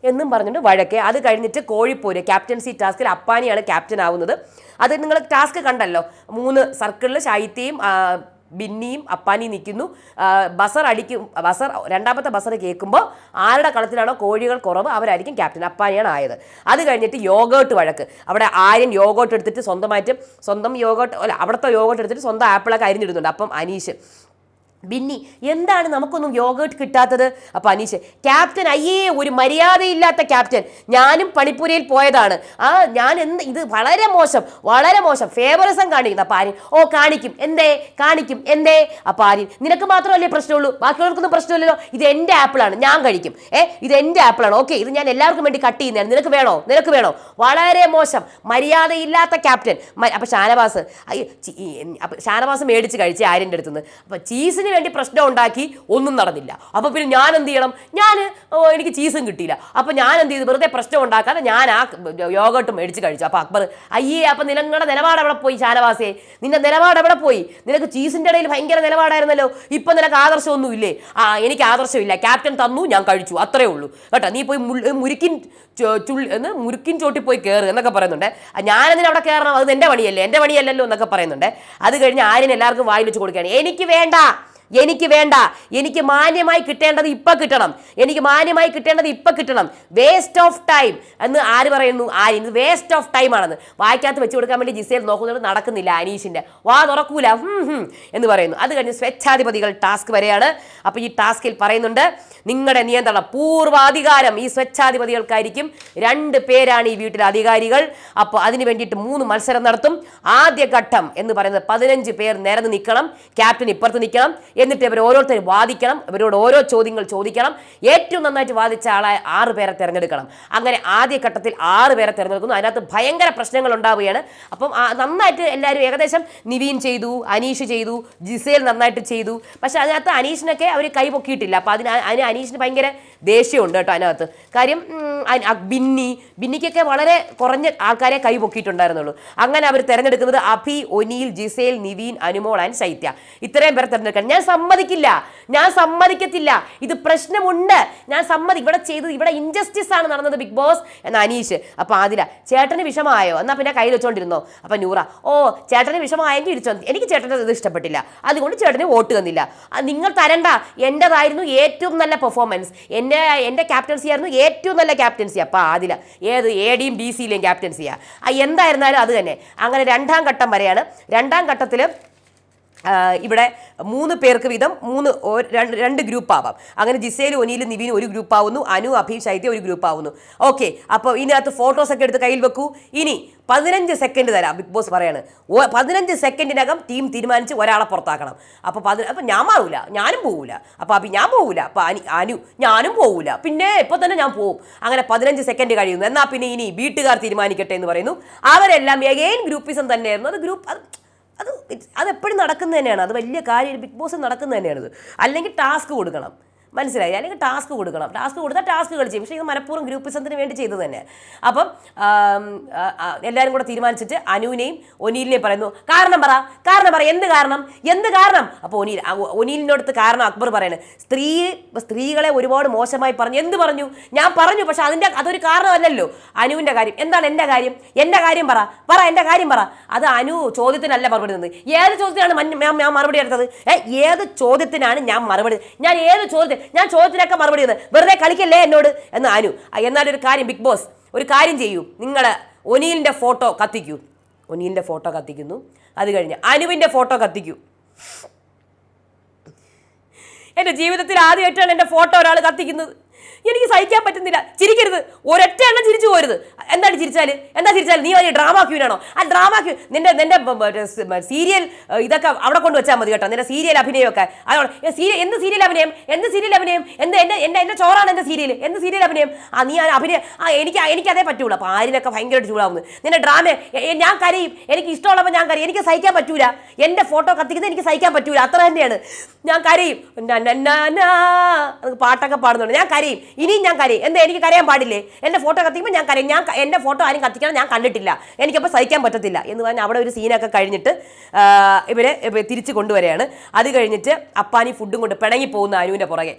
എന്നും പറഞ്ഞിട്ട് വഴക്കെ. അത് കഴിഞ്ഞിട്ട് കോഴിപ്പോര് ക്യാപ്റ്റൻസി ടാസ്കിൽ അപ്പാനിയാണ് ക്യാപ്റ്റൻ ആവുന്നത്. അത് നിങ്ങൾ ടാസ്ക് കണ്ടല്ലോ. മൂന്ന് സർക്കിളിൽ ശൈത്യയും ബിന്നിയും അപ്പാനിയും നിൽക്കുന്നു. ബസർ അടിക്കും ബസർ രണ്ടാമത്തെ ബസർ കേൾക്കുമ്പോൾ ആരുടെ കളത്തിലാണോ കോഴികൾ കുറവ് അവരായിരിക്കും ക്യാപ്റ്റൻ അപ്പാനിയാണ് ആയത്. അത് കഴിഞ്ഞിട്ട് യോഗേട്ട് വഴക്ക്. അവിടെ ആര്യൻ യോഗോട്ട് എടുത്തിട്ട് സ്വന്തമായിട്ട് സ്വന്തം യോഗോട്ട് അല്ല അവിടുത്തെ യോഗോട്ട് എടുത്തിട്ട് സ്വന്തം ആപ്പിളൊക്കെ അരിഞ്ഞിടുന്നുണ്ട്. അപ്പം അനീഷ് ബിന്നി എന്താണ് നമുക്കൊന്നും യോഗേട്ട് കിട്ടാത്തത്? അപ്പോൾ അനീഷ് ക്യാപ്റ്റൻ അയ്യേ ഒരു മര്യാദയില്ലാത്ത ക്യാപ്റ്റൻ. ഞാനും പണിപ്പുരയിൽ പോയതാണ്. ആ ഞാൻ എന്ത് ഇത് വളരെ മോശം വളരെ മോശം. ഫേവറിസം കാണിക്കുന്നു. അപ്പോൾ ആര്യൻ ഓ കാണിക്കും. എന്തേ? കാണിക്കും. എന്തേ? അപ്പോൾ ആര്യൻ നിനക്ക് മാത്രമല്ലേ പ്രശ്നമുള്ളൂ? ബാക്കിയുള്ളവർക്കൊന്നും പ്രശ്നമില്ലല്ലോ? ഇത് എന്റെ ആപ്പിളാണ്. ഞാൻ കഴിക്കും. ഏ ഇത് എന്റെ ആപ്പിളാണ്. ഓക്കെ ഇത് ഞാൻ എല്ലാവർക്കും വേണ്ടി കട്ട് ചെയ്യുന്നതാണ്. നിനക്ക് വേണോ? നിനക്ക് വേണോ? വളരെ മോശം. മര്യാദയില്ലാത്ത ക്യാപ്റ്റൻ. അപ്പോൾ അപ്പൊ ഷാനവാസ് ഷാനവാസ് മേടിച്ച് കഴിച്ച് ആര്യന്റെ അടുത്തുനിന്ന്. അപ്പോൾ ചീസിന് വേണ്ടി പ്രശ്നം ഉണ്ടാക്കി ഒന്നും നടന്നില്ല. അപ്പോൾ പിന്നെ ഞാൻ എന്ത് ചെയ്യണം? ഞാൻ എനിക്ക് ചീസും കിട്ടിയില്ല. അപ്പോൾ ഞാൻ എന്ത് ചെയ്തു? വെറുതെ പ്രശ്നം ഉണ്ടാക്കാതെ ഞാൻ ആ യോഗട്ട് മേടിച്ച് കഴിച്ചു. അപ്പോൾ അക്ബർ അയ്യേ അപ്പോൾ നിലങ്ങളുടെ നിലപാട് എവിടെ പോയി ഷാനവാസേ? നിന്റെ നിലപാട് എവിടെ പോയി? നിനക്ക് ചീസിന്റെ ഇടയിൽ ഭയങ്കര നിലപാടായിരുന്നല്ലോ. ഇപ്പം നിനക്ക് ആദർശമൊന്നും ഇല്ലേ ആ എനിക്ക് ആദർശമില്ല. ക്യാപ്റ്റൻ തന്നു ഞാൻ കഴിച്ചു. അത്രേ ഉള്ളൂ. കേട്ടോ നീ പോയി മുരുക്കിൻ ചുള്ളി എന്ന് മുരുക്കിൻ ചോട്ടി പോയി കയറ് എന്നൊക്കെ പറയുന്നുണ്ട്. ഞാനതിന് അവിടെ കയറണം? അത് എന്റെ പണിയല്ലേ? എന്റെ പണിയല്ലല്ലോ എന്നൊക്കെ പറയുന്നുണ്ട്. അത് കഴിഞ്ഞ് ആര്യൻ എല്ലാവർക്കും വായിൽ വെച്ച് കൊടുക്കുകയാണ്. എനിക്ക് വേണ്ട. എനിക്ക് വേണ്ട. എനിക്ക് മാന്യമായി കിട്ടേണ്ടത് ഇപ്പൊ കിട്ടണം. എനിക്ക് മാന്യമായി കിട്ടേണ്ടത് ഇപ്പൊ കിട്ടണം. വേസ്റ്റ് ഓഫ് ടൈം എന്ന് ആര് പറയുന്നു? ആര് ഇത് വേസ്റ്റ് ഓഫ് ടൈം ആണെന്ന്. വായിക്കാത്ത വെച്ച് കൊടുക്കാൻ വേണ്ടി ജിസേൽ നോക്കുന്നത് നടക്കുന്നില്ല അനീഷിന്റെ. വാ തുറക്കൂല. എന്ന് പറയുന്നു. അത് കഴിഞ്ഞ് സ്വച്ഛാധിപതികൾ ടാസ്ക് വരെയാണ്. അപ്പോൾ ഈ ടാസ്കിൽ പറയുന്നുണ്ട് നിങ്ങളുടെ നിയന്ത്രണം പൂർവാധികാരം ഈ സ്വച്ഛാധിപതികൾക്കായിരിക്കും. രണ്ട് പേരാണ് ഈ വീട്ടിലെ അധികാരികൾ. അപ്പോൾ അതിന് വേണ്ടിയിട്ട് മൂന്ന് മത്സരം നടത്തും. ആദ്യഘട്ടം എന്ന് പറയുന്നത് പതിനഞ്ച് പേർ നിരന്ന് നിൽക്കണം. ക്യാപ്റ്റൻ ഇപ്പുറത്ത് നിൽക്കണം. എന്നിട്ട് ഇവർ ഓരോരുത്തരും വാദിക്കണം ഇവരോട് ഓരോ ചോദ്യങ്ങൾ ചോദിക്കണം. ഏറ്റവും നന്നായിട്ട് വാദിച്ച ആളായ ആറ് പേരെ തിരഞ്ഞെടുക്കണം. അങ്ങനെ ആദ്യ ഘട്ടത്തിൽ ആറ് പേരെ തിരഞ്ഞെടുക്കുന്നു. അതിനകത്ത് ഭയങ്കര പ്രശ്നങ്ങൾ ഉണ്ടാവുകയാണ്. അപ്പം നന്നായിട്ട് എല്ലാവരും ഏകദേശം നിവീൻ ചെയ്തു അനീഷ് ചെയ്തു ജിസേൽ നന്നായിട്ട് ചെയ്തു. പക്ഷേ അതിനകത്ത് അനീഷിനൊക്കെ അവർ കൈ പൊക്കിയിട്ടില്ല. അപ്പം അതിന് അതിന് അനീഷിന് ഭയങ്കര ദേഷ്യമുണ്ട് കേട്ടോ അതിനകത്ത്. കാര്യം ബിന്നി ബിന്നിക്കൊക്കെ വളരെ കുറഞ്ഞ ആൾക്കാരെ കൈ പൊക്കിയിട്ടുണ്ടായിരുന്നുള്ളൂ. അങ്ങനെ അവർ തിരഞ്ഞെടുക്കുന്നത് അഭി ഒനീൽ ജിസേൽ നിവീൻ അനുമോൾ ആൻഡ് ശൈത്യ. ഇത്രയും പേരെ തിരഞ്ഞെടുക്കാൻ. ഞാൻ സമ്മതിക്കില്ല. ഞാൻ സമ്മതിക്കത്തില്ല. ഇത് പ്രശ്നമുണ്ട്. ഞാൻ സമ്മതി ഇവിടെ ചെയ്തത് ഇവിടെ ഇൻജസ്റ്റിസ് ആണ് നടന്നത് ബിഗ് ബോസ് എന്ന അനീഷ്. അപ്പൊ ആദില ചേട്ടന് വിഷമായോ എന്നാ പിന്നെ കയ്യിൽ വെച്ചോണ്ടിരുന്നോ? അപ്പൊ നൂറ ഓ ചേട്ടന് വിഷമായെങ്കിൽ ഇരിച്ചു എനിക്ക് ചേട്ടന്റെ ഇത് ഇഷ്ടപ്പെട്ടില്ല. അതുകൊണ്ട് ചേട്ടന് വോട്ട് തന്നില്ല. നിങ്ങൾ തരണ്ട. എന്റെതായിരുന്നു ഏറ്റവും നല്ല പെർഫോമൻസ് എന്റെ എന്റെ ക്യാപ്റ്റൻസി ആയിരുന്നു ഏറ്റവും നല്ല ക്യാപ്റ്റൻസി അപ്പം ആദില ഏത് എ ഡിയും ബി സിയിലെയും ക്യാപ്റ്റൻസിയാ എന്തായിരുന്നാലും അത് തന്നെ. അങ്ങനെ രണ്ടാം ഘട്ടം വരെയാണ്. രണ്ടാം ഘട്ടത്തിൽ ഇവിടെ മൂന്ന് പേർക്ക് വീതം മൂന്ന് രണ്ട് രണ്ട് ഗ്രൂപ്പ് ആവാം അങ്ങനെ ജിസേൽ ഒനിയിൽ നിവിൻ ഒരു ഗ്രൂപ്പ് ആവുന്നു അനു അഭി ശൈത്യ ഒരു ഗ്രൂപ്പ് ആവുന്നു ഓക്കെ അപ്പോൾ ഇതിനകത്ത് ഫോട്ടോസ് ഒക്കെ എടുത്ത് കയ്യിൽ വെക്കൂ. ഇനി പതിനഞ്ച് സെക്കൻഡ് തരാം. ബിഗ് ബോസ് പറയാണ്. പതിനഞ്ച് സെക്കൻഡിനകം ടീം തീരുമാനിച്ച് ഒരാളെ പുറത്താക്കണം. അപ്പോൾ പതി അപ്പോൾ ഞാൻ മാറൂല. ഞാനും പോവില്ല അപ്പോൾ അഭി ഞാൻ പോവില്ല അപ്പോൾ അനി അനു ഞാനും പോവില്ല പിന്നെ ഇപ്പോൾ തന്നെ ഞാൻ പോവും. അങ്ങനെ പതിനഞ്ച് സെക്കൻഡ് കഴിയുന്നു. എന്നാൽ പിന്നെ ഇനി വീട്ടുകാർ തീരുമാനിക്കട്ടെ എന്ന് പറയുന്നു. അവരെല്ലാം എഗെയിൻ ഗ്രൂപ്പിസം തന്നെയായിരുന്നു അത് ഗ്രൂപ്പ് അത് അത് അതെപ്പോഴും നടക്കുന്നത് തന്നെയാണ്. അത് വലിയ കാര്യം ബിഗ് ബോസ് നടക്കുന്നത് തന്നെയാണിത്. അല്ലെങ്കിൽ ടാസ്ക് കൊടുക്കണം. മനസ്സിലായി. അല്ലെങ്കിൽ ടാസ്ക് കൊടുക്കണം. ടാസ്ക് കൊടുത്താൽ ടാസ്കുകൾ ചെയ്യും. പക്ഷേ ഇത് മനഃപൂർവം ഗ്രൂപ്പിസത്തിന് വേണ്ടി ചെയ്തത് തന്നെ. അപ്പം എല്ലാവരും കൂടെ തീരുമാനിച്ചിട്ട് അനുവിനെയും ഒനീലിനെയും പറയുന്നു കാരണം പറ. കാരണം പറ. എന്ത് കാരണം? എന്ത് കാരണം? അപ്പോൾ ഒനീൽ ആ, ഒ- ഒനീലിന്റെ അടുത്ത് കാരണം അക്ബർ പറയുന്നത് സ്ത്രീ സ്ത്രീകളെ ഒരുപാട് മോശമായി പറഞ്ഞു. എന്ത് പറഞ്ഞു? ഞാൻ പറഞ്ഞു പക്ഷേ അതിന്റെ അതൊരു കാരണമല്ലല്ലോ. അനുവിന്റെ കാര്യം. എന്താണ് എന്റെ കാര്യം? എന്റെ കാര്യം പറ. പറ എന്റെ കാര്യം പറ. അത് അനു ചോദ്യത്തിനല്ല മറുപടി തന്നത്. ഏത് ചോദ്യത്തിനാണ് ഞാൻ മറുപടി എടുത്തത്? ഏത് ചോദ്യത്തിനാണ് ഞാൻ മറുപടി? ഞാൻ ഏത് ചോദ്യം ഞാൻ ചോദ്യത്തിനൊക്കെ മറുപടി തന്നത് വെറുതെ കളിക്കല്ലേ എന്നോട്? എന്ന് അനു. എന്നാലൊരു കാര്യം ബിഗ് ബോസ് ഒരു കാര്യം ചെയ്യൂ. നിങ്ങൾ ഒനിയിലിന്റെ ഫോട്ടോ കത്തിക്കൂ. ഒനിയിലിന്റെ ഫോട്ടോ കത്തിക്കുന്നു. അത് കഴിഞ്ഞ് അനുവിന്റെ ഫോട്ടോ കത്തിക്കൂ. എന്റെ ജീവിതത്തിൽ ആദ്യമായിട്ടാണ് എന്റെ ഫോട്ടോ ഒരാൾ കത്തിക്കുന്നത്. എനിക്ക് സഹിക്കാൻ പറ്റുന്നില്ല. ചിരിക്കരുത്. ഒരൊറ്റ എണ്ണം ചിരിച്ചു പോരുത്. എന്താണ് ചിരിച്ചാൽ എന്താ ചിരിച്ചാൽ നീ വലിയ ഡ്രാമ ക്യൂനാണോ ആ ഡ്രാമ ക്യൂ നിന്റെ നിന്റെ സീരിയൽ ഇതൊക്കെ അവിടെ കൊണ്ട് വെച്ചാൽ മതി കേട്ടോ. നിന്റെ സീരിയൽ അഭിനയമൊക്കെ. അതോടെ സീരിയൽ എന്ത് സീരിയൽ അഭിനയം? എന്ത് സീരിയൽ അഭിനയം? എന്ത് എന്റെ എന്റെ എന്റെ ചോറാണ് എന്റെ സീരിയൽ എന്ത് സീരിയൽ അഭിനയം? ആ നീ അഭിനയം ആ എനിക്ക് എനിക്ക് അതേ പറ്റുള്ളൂ അപ്പോൾ ആരിനൊക്കെ ഭയങ്കരമായിട്ട് ചൂടാവുന്നു നിന്റെ ഡ്രാമ ഞാൻ കരയും. എനിക്ക് ഇഷ്ടമുള്ളപ്പോൾ ഞാൻ കരയും. എനിക്ക് സഹിക്കാൻ പറ്റൂല. എന്റെ ഫോട്ടോ കത്തിക്കുന്നത് എനിക്ക് സഹിക്കാൻ പറ്റൂല. അത്ര തന്നെയാണ്. ഞാൻ കരയും. പാട്ടൊക്കെ പാടുന്നുണ്ട്. ഞാൻ കരയും. ഇനിയും ഞാൻ കരയും. എന്താ എനിക്ക് കരയാൻ പാടില്ലേ? എന്റെ ഫോട്ടോ കത്തിക്കുമ്പോൾ ഞാൻ കരയും. ഞാൻ എന്റെ ഫോട്ടോ ആരും കത്തിക്കണം ഞാൻ കണ്ടിട്ടില്ല. എനിക്കപ്പോൾ സഹിക്കാൻ പറ്റത്തില്ല എന്ന് പറഞ്ഞാൽ അവിടെ ഒരു സീനൊക്കെ കഴിഞ്ഞിട്ട് ഇവരെ തിരിച്ച് കൊണ്ടുവരികയാണ്. അത് കഴിഞ്ഞിട്ട് അപ്പാനി ഫുഡും കൊണ്ട് പിണങ്ങി പോകുന്ന അനുവിന്റെ പുറകെ.